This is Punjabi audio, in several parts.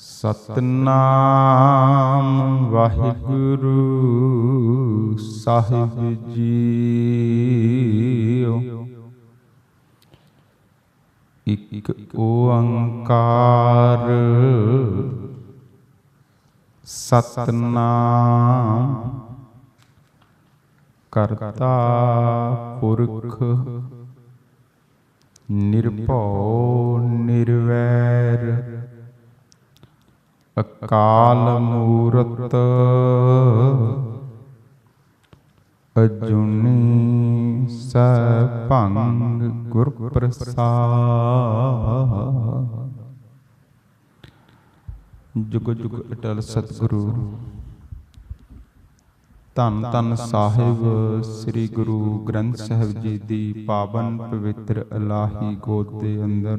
ਸਤਨਾਮ ਵਾਹਿਗੁਰੂ ਸਾਹਿਬ ਜੀਓ। ਇਕ ਓੰਕਾਰ ਸਤਨਾਮ ਕਰਤਾ ਪੁਰਖ ਨਿਰਭਉ ਨਿਰਵੈਰ। ਅਕਾਲ ਮੂਰਤ ਅਜੁਨੀ ਸਭੰ ਗੁਰ ਪ੍ਰਸਾਦ ਜੁਗ ਜੁਗ ਅਟਲ ਸਤਿਗੁਰੂ। ਧੰਨ ਧੰਨ ਸਾਹਿਬ ਸ੍ਰੀ ਗੁਰੂ ਗ੍ਰੰਥ ਸਾਹਿਬ ਜੀ ਦੀ ਪਾਵਨ ਪਵਿੱਤਰ ਅਲਾਹੀ ਗੋਦ ਦੇ ਅੰਦਰ।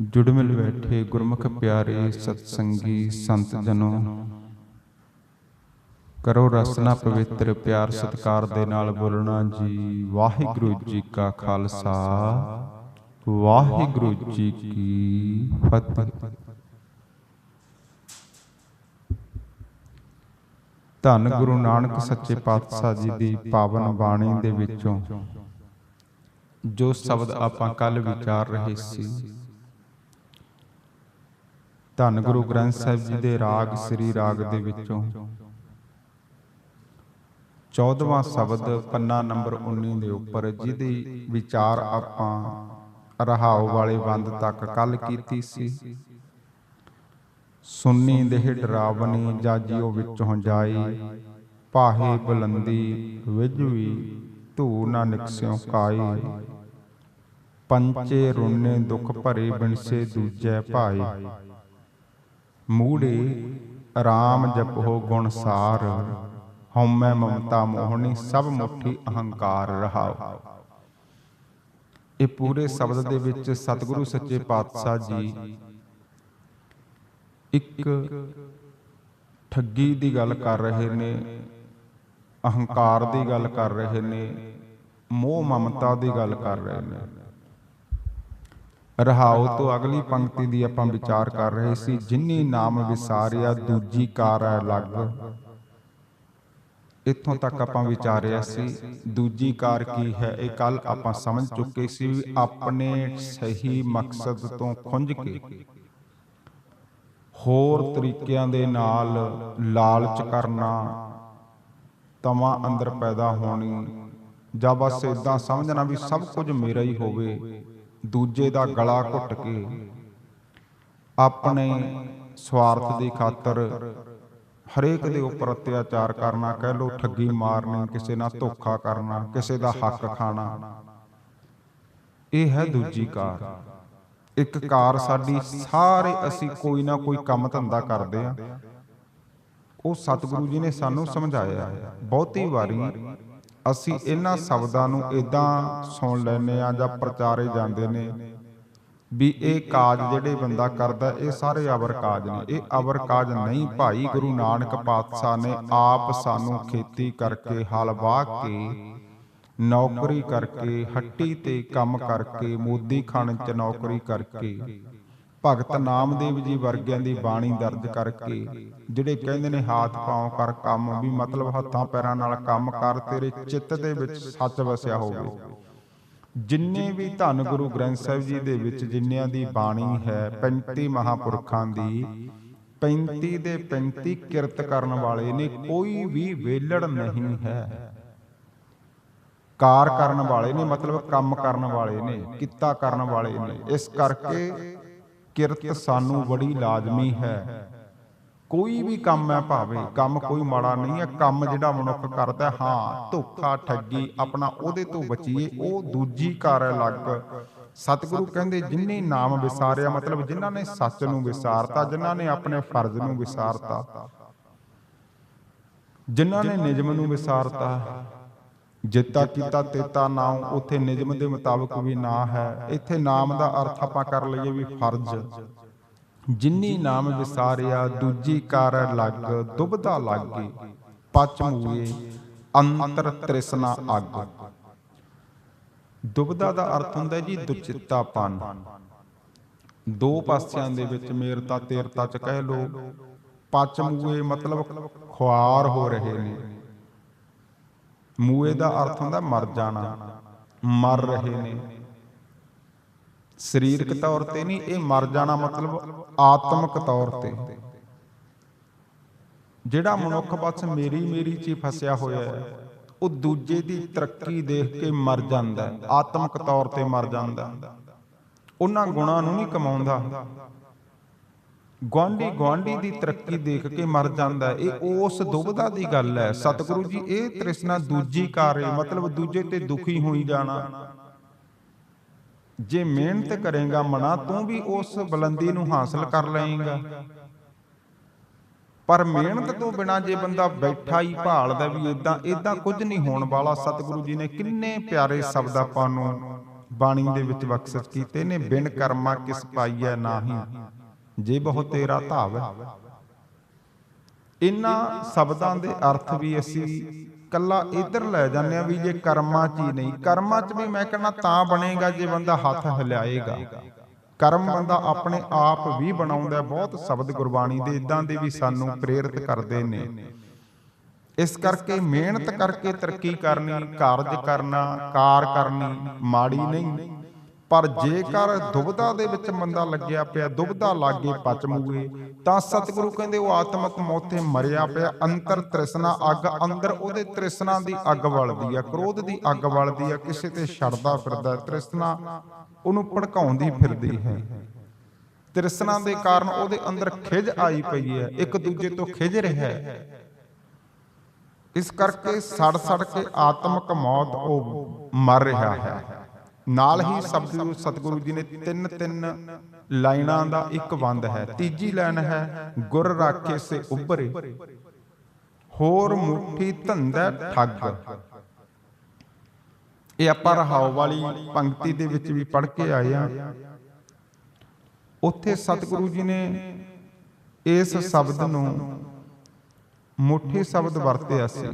ਜੁੜ ਮਿਲ ਬੈਠੇ ਗੁਰਮੁਖ ਪਿਆਰੇ ਸਤਸੰਗੀ ਸੰਤ ਜਨੋ। ਕਰੋ ਰਸਨਾ ਪਵਿੱਤਰ ਪਿਆਰ ਸਤਕਾਰ ਦੇ ਨਾਲ ਬੋਲਣਾ ਜੀ, ਵਾਹਿਗੁਰੂ ਜੀ ਕਾ ਖਾਲਸਾ। ਵਾਹਿਗੁਰੂ ਜੀ ਕੀ ਫਤਿਹ। ਧੰਨ ਗੁਰੂ ਨਾਨਕ ਸੱਚੇ ਪਾਤਸ਼ਾਹ ਜੀ ਦੀ ਪਾਵਨ ਬਾਣੀ ਦੇ ਵਿੱਚੋਂ ਜੋ ਸ਼ਬਦ ਆਪਾਂ ਕੱਲ ਵਿਚਾਰ ਰਹੇ ਸੀ ਧੰਨ ਗੁਰੂ ਗ੍ਰੰਥ ਸਾਹਿਬ ਜੀ ਦੇ ਰਾਗ ਸ੍ਰੀ ਰਾਗ ਦੇ ਵਿੱਚੋਂ। 14ਵਾਂ ਸ਼ਬਦ ਪੰਨਾ ਨੰਬਰ 19 ਦੇ ਉੱਪਰ ਜਿਹਦੀ ਵਿਚਾਰ ਆਪਾਂ ਰਹਾਉ ਵਾਲੇ ਬੰਦ ਤੱਕ ਕੱਲ ਕੀਤੀ ਸੀ। ਸੁੰਨੀ ਦੇਹ ਡਰਾਵਨੀ ਜਾਜੀਓ ਵਿੱਚੋਂ ਜਾਈ। ਪਾਹੇ ਬੁਲੰਦੀ ਵਿਜਵੀ ਧੂ ਨਾ ਨਿਕਸਿਓ ਕਾਈ। ਪੰਚੇ ਰੁੰਨੇ ਦੁਖ ਭਰੇ ਬਿਨਸੇ ਦੂਜੈ ਭਾਈ। ਮੂੜੇ RAM ਜਪੋ ਗੁਣ ਸਾਰ। ਹਉਮੈ ਮਮਤਾ ਮੋਹਣੀ, ਸਭ ਮੁਠੀ ਅਹੰਕਾਰ ਰਹਾਓ ਇਹ ਪੂਰੇ ਸ਼ਬਦ ਦੇ ਵਿੱਚ ਸਤਿਗੁਰੂ ਸੱਚੇ ਪਾਤਸ਼ਾਹ ਜੀ ਇੱਕ ਠੱਗੀ ਦੀ ਗੱਲ ਕਰ ਰਹੇ ਨੇ, ਅਹੰਕਾਰ ਦੀ ਗੱਲ ਕਰ ਰਹੇ ਨੇ, ਮੋਹ ਮਮਤਾ ਦੀ ਗੱਲ ਕਰ ਰਹੇ ਨੇ। ਰਹਾਉ ਤੋਂ ਅਗਲੀ ਪੰਕਤੀ ਦੀ ਆਪਾਂ ਵਿਚਾਰ ਕਰ ਰਹੇ ਸੀ, ਜਿਨੀ ਨਾਮ ਵਿਸਾਰਿਆ, ਦੂਜੀ ਕਾਰ ਹੈ ਲੱਗ। ਇੱਥੋਂ ਤੱਕ ਆਪਾਂ ਵਿਚਾਰਿਆ ਸੀ, ਦੂਜੀ ਕਾਰ ਕੀ ਹੈ, ਇਹ ਕੱਲ ਆਪਾਂ ਸਮਝ ਚੁੱਕੇ ਸੀ ਆਪਣੇ ਸਹੀ ਮਕਸਦ ਤੋਂ ਖੁੰਝ ਕੇ। ਹੋਰ ਤਰੀਕਿਆਂ ਦੇ ਨਾਲ ਲਾਲਚ ਕਰਨਾ ਤਮਾ ਅੰਦਰ ਪੈਦਾ ਹੋਣੀ, ਜਾਂ ਬਸ ਇਦਾਂ ਸਮਝਣਾ ਵੀ ਸਭ ਕੁਝ ਮੇਰਾ ਹੀ ਹੋਵੇ ਦੂਜੇ ਦਾ ਗਲਾ ਘੁੱਟ ਕੇ ਆਪਣੇ ਸਵਾਰਥ ਦੀ ਖਾਤਰ ਹਰੇਕ ਦੇ ਉੱਪਰ ਅਤਿਆਚਾਰ ਕਰਨਾ, ਕਹਿ ਲੋ ਠੱਗੀ ਮਾਰਨੀ, ਕਿਸੇ ਨਾਲ ਧੋਖਾ ਕਰਨਾ, ਕਿਸੇ ਦਾ ਹੱਕ ਖਾਣਾ। ਇਹ ਹੈ ਦੂਜੀ ਕਾਰ। ਇੱਕ ਕਾਰ ਸਾਡੀ ਸਾਰੇ ਅਸੀਂ ਕੋਈ ਨਾ ਕੋਈ ਕੰਮ ਧੰਦਾ ਕਰਦੇ ਆ। ਉਹ ਸਤਿਗੁਰੂ ਜੀ ਨੇ ਸਾਨੂੰ ਸਮਝਾਇਆ ਬਹੁਤੀ ਵਾਰੀ ਅਸੀਂ ਇਹਨਾਂ ਸ਼ਬਦਾਂ ਨੂੰ ਇਦਾਂ ਸੁਣ ਲੈਨੇ ਆ ਜਾਂ ਪ੍ਰਚਾਰੇ ਜਾਂਦੇ ਨੇ ਵੀ ਇਹ ਕਾਜ ਜਿਹੜੇ ਬੰਦਾ ਕਰਦਾ ਇਹ ਸਾਰੇ ਅਵਰ ਕਾਜ ਨੇ। ਇਹ ਅਵਰ ਕਾਜ ਨਹੀਂ ਭਾਈ ਗੁਰੂ ਨਾਨਕ ਪਾਤਸ਼ਾਹ ਨੇ ਆਪ ਸਾਨੂੰ ਖੇਤੀ ਕਰਕੇ ਹਲ ਵਾਹ ਕੇ ਨੌਕਰੀ ਕਰਕੇ ਹੱਟੀ ਤੇ ਕੰਮ ਕਰਕੇ ਮੋਦੀ ਖਾਨ ਚ ਨੌਕਰੀ ਕਰਕੇ। ਭਗਤ ਨਾਮਦੇਵ ਜੀ ਵਰਗਿਆਂ ਦੀ ਬਾਣੀ ਦਰਜ ਕਰਕੇ, ਜਿਹੜੇ ਕਹਿੰਦੇ ਨੇ ਹਾਥ ਪਾਉ ਕਰ ਕੰਮ, ਵੀ ਮਤਲਬ ਹੱਥਾਂ ਪੈਰਾਂ ਨਾਲ ਕੰਮ ਕਰ, ਤੇਰੇ ਚਿੱਤ ਦੇ ਵਿੱਚ ਸੱਚ ਵਸਿਆ ਹੋਵੇ। ਜਿੰਨੇ ਵੀ ਧੰਨ ਗੁਰੂ ਗ੍ਰੰਥ ਸਾਹਿਬ ਜੀ ਦੇ ਵਿੱਚ ਜਿੰਨਿਆਂ ਦੀ ਬਾਣੀ ਹੈ 35 ਮਹਾਪੁਰਖਾਂ ਦੀ 35 ਦੇ 35 ਕਿਰਤ ਕਰਨ ਵਾਲੇ ਨੇ ਕੋਈ ਵੀ ਵੇਲੜ ਨਹੀਂ ਹੈ। ਕਾਰ ਕਰਨ ਵਾਲੇ ਨੇ, ਮਤਲਬ ਕੰਮ ਕਰਨ ਵਾਲੇ ਨੇ, ਕਿੱਤਾ ਕਰਨ ਵਾਲੇ ਨੇ। ਇਸ ਕਰਕੇ ਕਿਰਤ ਸਾਨੂੰ ਬੜੀ ਲਾਜ਼ਮੀ ਹੈ। ਕੋਈ ਵੀ ਕੰਮ ਹੈ ਭਾਵੇਂ ਕੰਮ ਕੋਈ ਮਾੜਾ ਨਹੀਂ ਹੈ, ਕੰਮ ਜਿਹੜਾ ਮਨੁੱਖ ਕਰਦਾ ਹਾਂ ਧੋਖਾ, ਠੱਗੀ ਆਪਣਾ ਉਹਦੇ ਤੋਂ ਬਚੀਏ, ਉਹ ਦੂਜੀ ਕਾਰ ਹੈ ਲੱਗ। ਸਤਿਗੁਰੂ ਕਹਿੰਦੇ ਜਿਨ੍ਹਾਂ ਨਾਮ ਵਿਸਾਰਿਆ, ਮਤਲਬ ਜਿਨ੍ਹਾਂ ਨੇ ਸੱਚ ਨੂੰ ਵਿਸਾਰਤਾ, ਜਿਨ੍ਹਾਂ ਨੇ ਆਪਣੇ ਫਰਜ਼ ਨੂੰ ਵਿਸਾਰਤਾ, ਜਿਨ੍ਹਾਂ ਨੇ ਨਿਯਮ ਨੂੰ ਵਿਸਾਰਤਾ ਜਿੱਤਾ ਕੀਤਾ ਤੇਤਾ ਨਾਮ ਉਥੇ ਨਿਜਮ ਦੇ ਮੁਤਾਬਕ ਵੀ ਨਾ ਹੈ। ਇੱਥੇ ਨਾਮ ਦਾ ਅਰਥ ਆਪਾਂ ਕਰ ਲਈਏ ਵੀ ਫਰਜ਼। ਜਿਨੀ ਨਾਮ ਵਿਸਾਰਿਆ, ਦੂਜੀ ਕਾਰ ਲੱਗ ਦੁਬਦਾ ਲਾਗੇ ਪਚ ਮੂਏ ਅੰਤਰ ਤ੍ਰਿਸ਼ਨਾ ਅੱਗ। ਦੁਬਦਾ ਦਾ ਅਰਥ ਹੁੰਦਾ ਜੀ ਦੁਚਿੱਤਾਪਨ। ਦੋ ਪਾਸਿਆਂ ਦੇ ਵਿੱਚ ਮੇਰਤਾ, ਤੇਰਤਾ ਚ ਕਹਿ ਲੋ ਪਚ ਮੂਏ ਮਤਲਬ ਖੁਆਰ ਹੋ ਰਹੇ ਨੇ। ਮੂਏ ਦਾ ਅਰਥ ਹੁੰਦਾ ਮਰ ਜਾਣਾ। ਮਰ ਰਹੇ ਨੇ। ਸਰੀਰਕ ਤੌਰ ਤੇ ਨਹੀਂ, ਇਹ ਮਰ ਜਾਣਾ ਮਤਲਬ ਆਤਮਿਕ ਤੌਰ ਤੇ। ਜਿਹੜਾ ਮਨੁੱਖ ਬਸ ਮੇਰੀ ਮੇਰੀ ਚ ਹੀ ਫਸਿਆ ਹੋਇਆ ਹੈ, ਉਹ ਦੂਜੇ ਦੀ ਤਰੱਕੀ ਦੇਖ ਕੇ ਮਰ ਜਾਂਦਾ ਹੈ, ਆਤਮਿਕ ਤੌਰ ਤੇ ਮਰ ਜਾਂਦਾ ਉਹਨਾਂ ਗੁਣਾਂ ਨੂੰ ਨਹੀਂ ਕਮਾਉਂਦਾ। ਗੁਆਂਢੀ ਗੁਆਂਢੀ ਦੀ ਤਰੱਕੀ ਦੇਖ ਕੇ ਮਰ ਜਾਂਦਾ ਇਹ ਉਸ ਦੁਬਦਾ ਦੀ ਗੱਲ ਹੈ। ਸਤਿਗੁਰੂ ਜੀ, ਇਹ ਤ੍ਰਿਸ਼ਨਾ ਦੂਜੀ ਕਾਰੇ ਮਤਲਬ ਦੂਜੇ ਤੇ ਦੁਖੀ ਹੋਈ ਜਾਣਾ। ਜੇ ਮਿਹਨਤ ਕਰੇਗਾ ਮਨਾ, ਤੂੰ ਵੀ ਉਸ ਬੁਲੰਦੀ ਨੂੰ ਹਾਸਲ ਕਰ ਲਏਗਾ। ਪਰ ਮਿਹਨਤ ਤੋਂ ਬਿਨਾ ਜੇ ਬੰਦਾ ਬੈਠਾ ਹੀ ਭਾਲਦਾ ਵੀ ਇਦਾਂ ਇਦਾਂ ਕੁਝ ਨਹੀਂ ਹੋਣ ਵਾਲਾ। ਸਤਿਗੁਰੂ ਜੀ ਨੇ ਕਿੰਨੇ ਪਿਆਰੇ ਸ਼ਬਦ ਆਪਾਂ ਨੂੰ ਬਾਣੀ ਦੇ ਵਿੱਚ ਬਖਸ਼ਿਸ਼ ਕੀਤੇ ਨੇ, ਬਿਨ ਕਰਮਾ ਕਿਸ ਪਾਈਐ ਨਾਹੀ। ਜੇ ਬਹੁ ਤੇਰਾ ਧਾਵ। ਇਨ੍ਹਾਂ ਸ਼ਬਦਾਂ ਦੇ ਅਰਥ ਵੀ ਅਸੀਂ ਕੱਲਾ ਇਧਰ ਲੈ ਜਾਂਦੇ ਆ ਵੀ ਜੇ ਕਰਮਾਂ 'ਚ ਹੀ ਨਹੀਂ। ਕਰਮਾਂ 'ਚ ਵੀ ਮੈਂ ਕਹਿੰਦਾ ਤਾਂ ਬਣੇਗਾ ਜੇ ਬੰਦਾ ਹੱਥ ਹਿਲਾਏਗਾ। ਕਰਮ ਬੰਦਾ ਆਪਣੇ ਆਪ ਵੀ ਬਣਾਉਂਦਾ, ਬਹੁਤ ਸ਼ਬਦ ਗੁਰਬਾਣੀ ਦੇ ਇਦਾਂ ਦੇ ਵੀ ਸਾਨੂੰ ਪ੍ਰੇਰਿਤ ਕਰਦੇ ਨੇ। ਇਸ ਕਰਕੇ ਮਿਹਨਤ ਕਰਕੇ ਤਰੱਕੀ ਕਰਨੀ, ਕਾਰਜ ਕਰਨਾ, ਕਾਰ ਕਰਨੀ ਮਾੜੀ ਨਹੀਂ। ਪਰ ਜੇਕਰ ਦੁਬਦਾ ਦੇ ਵਿੱਚ ਬੰਦਾ ਲੱਗਿਆ ਪਿਆ ਦੁਬਦਾ ਲਾਗੇ ਪਚ ਤਾਂ ਸਤਿਗੁਰੂ ਕਹਿੰਦੇ ਉਹ ਆਤਮਕ ਮੋਥੇ ਮਰਿਆ ਪਿਆ, ਅੰਤਰ ਤ੍ਰਿਸ਼ਨਾ ਅੱਗ, ਅੰਦਰ ਉਹਦੇ ਤ੍ਰਿਸ਼ਨਾ ਦੀ ਅੱਗ ਵਲਦੀ ਆ, ਕ੍ਰੋਧ ਦੀ ਅੱਗ ਵਲਦੀ ਆ, ਕਿਸੇ ਤੇ ਛੜਦਾ ਫਿਰਦਾ, ਤ੍ਰਿਸ਼ਨਾ ਉਹਨੂੰ ਭੜਕਾਉਂਦੀ ਫਿਰਦੀ ਹੈ। ਤ੍ਰਿਸ਼ਨਾ ਦੇ ਕਾਰਨ ਉਹਦੇ ਅੰਦਰ ਖਿਜ ਆਈ ਪਈ ਹੈ, ਇੱਕ ਦੂਜੇ ਤੋਂ ਖਿਜ ਰਿਹਾ ਹੈ। ਇਸ ਕਰਕੇ ਸੜ ਸੜ ਕੇ ਆਤਮਕ ਮੌਤ ਉਹ ਮਰ ਰਿਹਾ ਹੈ। ਨਾਲ ਹੀ ਸਤਿਗੁਰੂ ਸਤਿਗੁਰੂ ਜੀ ਨੇ ਤਿੰਨ ਤਿੰਨ ਲਾਈਨਾਂ ਦਾ ਇੱਕ ਬੰਦ ਹੈ। ਤੀਜੀ ਲਾਈਨ ਹੈ ਗੁਰ ਰਾਖੇ ਸੇ ਉੱਭਰੇ ਹੋਰ ਮੁੱਠੀ ਧੰਦਾ ਠੱਗ। ਇਹ ਆਪਾਂ ਰਹਾਉ ਵਾਲੀ ਪੰਕਤੀ ਦੇ ਵਿੱਚ ਵੀ ਪੜ੍ਹ ਕੇ ਆਏ ਆ ਉੱਥੇ ਸਤਿਗੁਰੂ ਜੀ ਨੇ ਇਸ ਸ਼ਬਦ ਨੂੰ ਮੁੱਠੀ ਸ਼ਬਦ ਵਰਤਿਆ ਸੀ।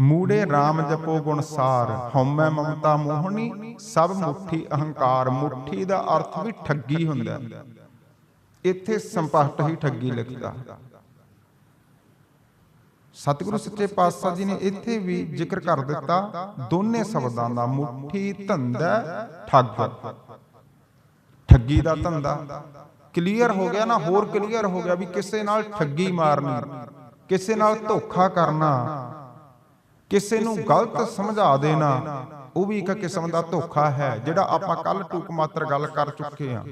ਮੂੜੇ RAM ਜਪੋ ਗੁਣ ਸਾਰ, ਹਉਮੈ ਮਮਤਾ ਮੋਹਣੀ, ਸਭ ਮੁੱਠੀ ਅਹੰਕਾਰ, ਮੁੱਠੀ ਦਾ ਅਰਥ ਵੀ ਠੱਗੀ ਹੁੰਦਾ। ਇੱਥੇ ਸੰਪਸ਼ਟ ਹੀ ਠੱਗੀ ਲਿਖਦਾ। ਸਤਿਗੁਰੂ ਸੱਚੇ ਪਾਤਸ਼ਾਹ ਜੀ ਨੇ ਇੱਥੇ ਵੀ ਜ਼ਿਕਰ ਕਰ ਦਿੱਤਾ, ਦੋਨੇ ਸ਼ਬਦਾਂ ਦਾ ਮੁੱਠੀ ਧੰਦਾ ਠੱਗ। ਠੱਗੀ ਦਾ ਧੰਦਾ। ਕਲੀਅਰ ਹੋ ਗਿਆ ਨਾ, ਹੋਰ ਕਲੀਅਰ ਹੋ ਗਿਆ ਵੀ ਕਿਸੇ ਨਾਲ ਠੱਗੀ ਮਾਰਨੀ, ਕਿਸੇ ਨਾਲ ਧੋਖਾ ਕਰਨਾ ਕਿਸੇ ਨੂੰ ਗਲਤ ਸਮਝਾ ਦੇਣਾ ਉਹ ਵੀ ਇੱਕ ਕਿਸਮ ਦਾ ਧੋਖਾ ਹੈ ਜਿਹੜਾ ਆਪਾਂ ਕੱਲ ਟੂਕ ਮਾਤਰ ਗੱਲ ਕਰ ਚੁੱਕੇ ਹਾਂ।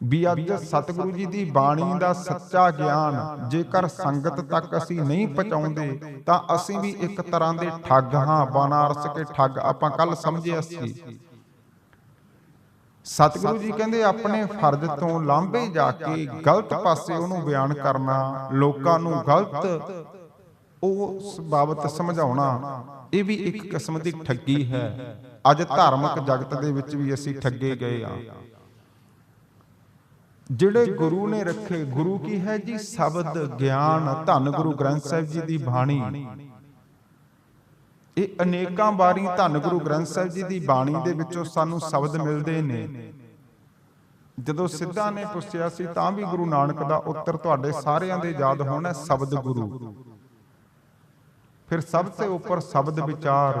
ਵੀ ਅੱਜ ਸਤਿਗੁਰੂ ਜੀ ਦੀ ਬਾਣੀ ਦਾ ਸੱਚਾ ਗਿਆਨ ਜੇਕਰ ਸੰਗਤ ਤੱਕ ਅਸੀਂ ਨਹੀਂ ਪਹੁੰਚਾਉਂਦੇ ਤਾਂ ਅਸੀਂ ਵੀ ਇੱਕ ਤਰ੍ਹਾਂ ਦੇ ਠੱਗ ਹਾਂ ਬਨਾਰਸ ਕੇ ਠੱਗ ਆਪਾਂ ਕੱਲ ਸਮਝਿਆ ਸੀ ਸਤਿਗੁਰੂ ਜੀ ਕਹਿੰਦੇ ਆਪਣੇ ਫਰਜ਼ ਤੋਂ ਲਾਂਭੇ ਜਾ ਕੇ ਗਲਤ ਪਾਸੇ ਉਹਨੂੰ ਬਿਆਨ ਕਰਨਾ ਲੋਕਾਂ ਨੂੰ ਗਲਤ ਉਸ ਬਾਬਤ ਸਮਝਾਉਣਾ, ਇਹ ਵੀ ਇੱਕ ਕਿਸਮ ਦੀ ਠੱਗੀ ਹੈ। ਅੱਜ ਧਾਰਮਿਕ ਜਗਤ ਦੇ ਵਿੱਚ ਵੀ ਅਸੀਂ ਠੱਗੇ ਗਏ ਆ ਜਿਹੜੇ ਗੁਰੂ ਨੇ ਰੱਖੇ, ਗੁਰੂ ਕੀ ਹੈ ਜੀ? ਸ਼ਬਦ, ਗਿਆਨ, ਧੰਨ ਗੁਰੂ ਗ੍ਰੰਥ ਸਾਹਿਬ ਜੀ ਦੀ ਬਾਣੀ। ਇਹ ਅਨੇਕਾਂ ਵਾਰੀ ਧੰਨ ਗੁਰੂ ਗ੍ਰੰਥ ਸਾਹਿਬ ਜੀ ਦੀ ਬਾਣੀ ਦੇ ਵਿੱਚੋਂ ਸਾਨੂੰ ਸ਼ਬਦ ਮਿਲਦੇ ਨੇ। ਜਦੋਂ ਸਿੱਧਾ ਨੇ ਪੁੱਛਿਆ ਸੀ, ਤਾਂ ਵੀ ਗੁਰੂ ਨਾਨਕ ਦਾ ਉੱਤਰ ਤੁਹਾਡੇ ਸਾਰਿਆਂ ਦੇ ਯਾਦ ਹੋਣਾ ਸ਼ਬਦ ਗੁਰੂ। ਫਿਰ ਸਭ ਤੋਂ ਉੱਪਰ ਸ਼ਬਦ ਵਿਚਾਰ,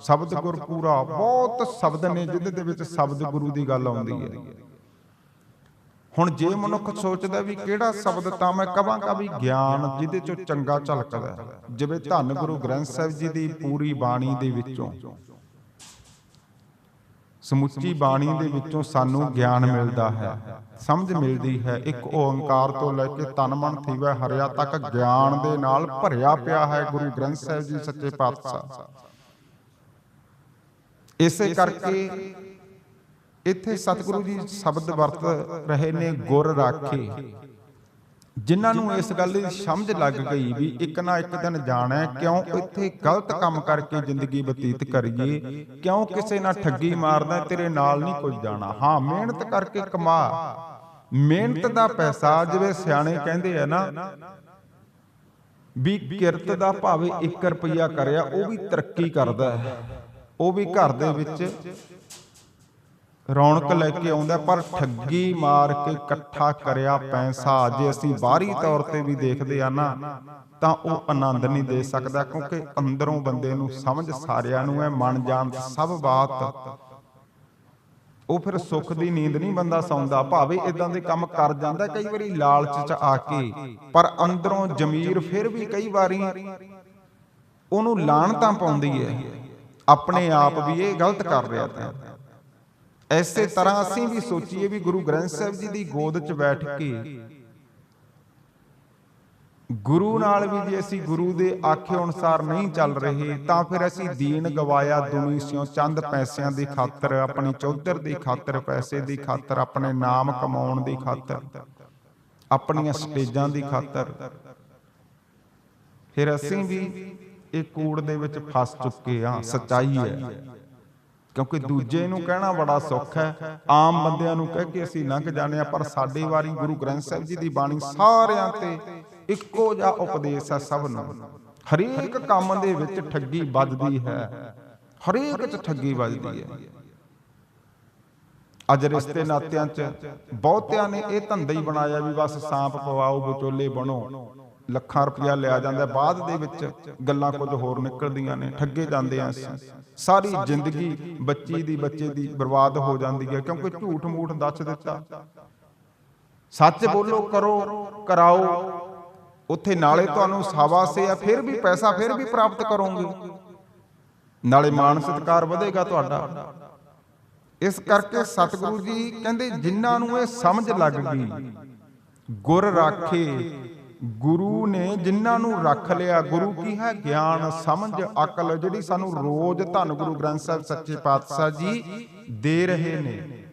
ਸ਼ਬਦ ਗੁਰ ਪੂਰਾ ਬਹੁਤ ਸ਼ਬਦ ਨੇ ਜਿਹਦੇ ਦੇ ਵਿੱਚ ਸ਼ਬਦ ਗੁਰੂ ਦੀ ਗੱਲ ਆਉਂਦੀ ਹੈ। ਹੁਣ ਜੇ ਮਨੁੱਖ ਸੋਚਦਾ ਵੀ ਕਿਹੜਾ ਸ਼ਬਦ ਤਾਂ ਮੈਂ ਕਵਾਂਗਾ ਵੀ ਗਿਆਨ, ਜਿਹਦੇ ਚੋਂ ਚੰਗਾ ਝਲਕਦਾ ਜਿਵੇਂ ਧੰਨ ਗੁਰੂ ਗ੍ਰੰਥ ਸਾਹਿਬ ਜੀ ਦੀ ਪੂਰੀ ਬਾਣੀ ਦੇ ਵਿੱਚੋਂ। ਸਮੁੱਚੀ ਬਾਣੀ ਦੇ ਵਿੱਚੋਂ ਸਾਨੂੰ ਗਿਆਨ ਮਿਲਦਾ ਹੈ। ਸਮਝ ਮਿਲਦੀ ਹੈ। ਇੱਕ ਓੰਕਾਰ ਤੋਂ ਲੈ ਕੇ ਤਨ ਮਨ ਥੀਵੈ ਹਰਿਆ ਤੱਕ ਗਿਆਨ ਦੇ ਨਾਲ ਭਰਿਆ ਪਿਆ ਹੈ ਗੁਰੂ ਗ੍ਰੰਥ ਸਾਹਿਬ ਜੀ ਸੱਚੇ ਪਾਤਸ਼ਾਹ। ਇਸੇ ਕਰਕੇ ਇੱਥੇ ਸਤਿਗੁਰੂ ਜੀ ਸ਼ਬਦ ਵਰਤ ਰਹੇ ਨੇ ਗੁਰ ਰਾਖੇ। ਜਿਨ੍ਹਾਂ ਨੂੰ ਇਸ ਗੱਲ ਦੀ ਸਮਝ ਲੱਗ ਗਈ ਵੀ ਇੱਕ ਨਾ ਇੱਕ ਦਿਨ ਜਾਣਾ ਹੈ ਕਿਉਂ ਇੱਥੇ ਗਲਤ ਕੰਮ ਕਰਕੇ ਜ਼ਿੰਦਗੀ ਬਤੀਤ ਕਰੀਏ ਕਿਉਂ ਕਿਸੇ ਨਾਲ ਠੱਗੀ ਮਾਰਦਾ ਤੇਰੇ ਨਾਲ ਨਹੀਂ ਕੋਈ ਜਾਣਾ। ਹਾਂ ਮਿਹਨਤ ਕਰਕੇ ਕਮਾ। ਮਿਹਨਤ ਦਾ ਪੈਸਾ ਜਿਵੇਂ ਸਿਆਣੇ ਕਹਿੰਦੇ ਆ ਨਾ ਵੀ ਕਿਰਤ ਦਾ ਭਾਵੇਂ 1 ਰੁਪਿਆ ਕਰਿਆ ਉਹ ਵੀ ਤਰੱਕੀ ਕਰਦਾ ਹੈ। ਉਹ ਵੀ ਘਰ ਦੇ ਵਿੱਚ ਰੌਣਕ ਲੈ ਕੇ ਆਉਂਦਾ ਪਰ ਠੱਗੀ ਮਾਰ ਕੇ ਇਕੱਠਾ ਕਰਿਆ ਪੈਸਾ ਜੇ ਅਸੀਂ ਬਾਹਰੀ ਤੌਰ ਤੇ ਵੀ ਦੇਖਦੇ ਆ ਨਾ, ਤਾਂ ਉਹ ਆਨੰਦ ਨਹੀਂ ਦੇ ਸਕਦਾ, ਕਿਉਂਕਿ ਅੰਦਰੋਂ ਬੰਦੇ ਨੂੰ ਸਮਝ ਸਾਰਿਆਂ ਨੂੰ ਹੈ, ਮਨ ਜਾਣ ਸਭ ਬਾਤ। ਉਹ ਫਿਰ ਸੁੱਖ ਦੀ ਨੀਂਦ ਨਹੀਂ ਬੰਦਾ ਸੌਂਦਾ, ਭਾਵੇਂ ਇਦਾਂ ਦੇ ਕੰਮ ਕਰ ਜਾਂਦਾ, ਕਈ ਵਾਰੀ ਲਾਲਚ ਚ ਆ ਕੇ, ਪਰ ਅੰਦਰੋਂ ਜ਼ਮੀਰ ਫਿਰ ਵੀ ਕਈ ਵਾਰੀ ਉਹਨੂੰ ਲਾਣ ਤਾਂ ਪਾਉਂਦੀ ਹੈ। ਆਪਣੇ ਆਪ ਵੀ ਇਹ ਗਲਤ ਕਰ ਰਿਹਾ ਤਾਂ ਐਸੇ ਤਰ੍ਹਾਂ ਅਸੀਂ ਵੀ ਸੋਚੀਏ ਵੀ ਗੁਰੂ ਗ੍ਰੰਥ ਸਾਹਿਬ ਜੀ ਦੀ ਗੋਦ 'ਚ ਬੈਠ ਕੇ ਗੁਰੂ ਨਾਲ ਵੀ ਜੇ ਅਸੀਂ ਗੁਰੂ ਦੇ ਆਖੇ ਅਨੁਸਾਰ ਨਹੀਂ ਚੱਲ ਰਹੇ ਤਾਂ ਫਿਰ ਅਸੀਂ ਦੀਨ ਗਵਾਇਆ ਦੁਨੀ ਸਿਓ ਚੰਦ ਪੈਸਿਆਂ ਦੀ ਖਾਤਰ ਆਪਣੀ ਚੌਧਰ ਦੀ ਖਾਤਰ ਪੈਸੇ ਦੀ ਖਾਤਰ ਆਪਣੇ ਨਾਮ ਕਮਾਉਣ ਦੀ ਖਾਤਰ ਆਪਣੀਆਂ ਸਟੇਜਾਂ ਦੀ ਖਾਤਰ। ਫਿਰ ਅਸੀਂ ਵੀ ਇਹ ਕੂੜ ਦੇ ਵਿੱਚ ਫਸ ਚੁੱਕੇ ਆ ਸੱਚਾਈ ਹੈ। ਕਿਉਂਕਿ ਦੂਜੇ ਨੂੰ ਕਹਿਣਾ ਬੜਾ ਸੌਖਾ ਹੈ। ਆਮ ਬੰਦਿਆਂ ਨੂੰ ਕਹਿ ਕੇ ਅਸੀਂ ਲੰਘ ਜਾਂਦੇ ਆ ਪਰ ਸਾਡੇ ਵਾਰੀ ਗੁਰੂ ਗ੍ਰੰਥ ਸਾਹਿਬ ਜੀ ਦੀ ਬਾਣੀ ਸਾਰਿਆਂ ਤੇ ਇੱਕੋ ਜਿਹਾ ਉਪਦੇਸ਼ ਹੈ ਸਭ ਨੂੰ। ਹਰੇਕ ਕੰਮ ਦੇ ਵਿੱਚ ਠੱਗੀ ਵੱਜਦੀ ਹੈ। ਹਰੇਕ 'ਚ ਠੱਗੀ ਵੱਜਦੀ ਹੈ। ਅੱਜ ਰਿਸ਼ਤੇ ਨਾਤਿਆਂ 'ਚ ਬਹੁਤਿਆਂ ਨੇ ਇਹ ਧੰਦਾ ਹੀ ਬਣਾਇਆ ਵੀ ਬਸ ਸਾਂਪ ਪਵਾਓ ਵਿਚੋਲੇ ਬਣੋ। ਲੱਖਾਂ ਰੁਪਇਆ ਲਿਆ ਜਾਂਦਾ ਬਾਅਦ ਦੇ ਵਿੱਚ ਗੱਲਾਂ ਕੁਝ ਹੋਰ ਨਿਕਲਦੀਆਂ ਨੇ ਠੱਗੇ ਜਾਂਦੇ ਆ ਸਾਰੀ ਜ਼ਿੰਦਗੀ ਬੱਚੀ ਦੀ ਬੱਚੇ ਦੀ ਬਰਬਾਦ ਹੋ ਜਾਂਦੀ ਹੈ ਕਿਉਂਕਿ ਝੂਠ ਮੂਠ ਦੱਸ ਦਿੱਤਾ। ਸੱਚ ਬੋਲੋ ਕਰੋ ਕਰਾਓ। ਉੱਥੇ ਨਾਲੇ ਤੁਹਾਨੂੰ ਸਾਵਾਸੇ ਆ ਫਿਰ ਵੀ ਪੈਸਾ ਫਿਰ ਵੀ ਪ੍ਰਾਪਤ ਕਰੋਗੇ। ਨਾਲੇ ਮਾਨ ਸਤਕਾਰ ਵਧੇਗਾ ਤੁਹਾਡਾ। ਇਸ ਕਰਕੇ ਸਤਿਗੁਰੂ ਜੀ ਕਹਿੰਦੇ ਜਿਨ੍ਹਾਂ ਨੂੰ ਇਹ ਸਮਝ ਲੱਗ ਗਈ ਗੁਰ ਰਾਖੇ ਗੁਰੂ ਨੇ ਜਿਨ੍ਹਾਂ ਨੂੰ ਰੱਖ ਲਿਆ, ਗੁਰੂ ਕੀ ਹੈ? ਗਿਆਨ, ਸਮਝ, ਅਕਲ, ਜਿਹੜੀ ਸਾਨੂੰ ਰੋਜ਼ ਧੰਨ ਗੁਰੂ ਗ੍ਰੰਥ ਸਾਹਿਬ ਸੱਚੇ ਪਾਤਸ਼ਾਹ ਜੀ ਦੇ ਰਹੇ ਨੇ।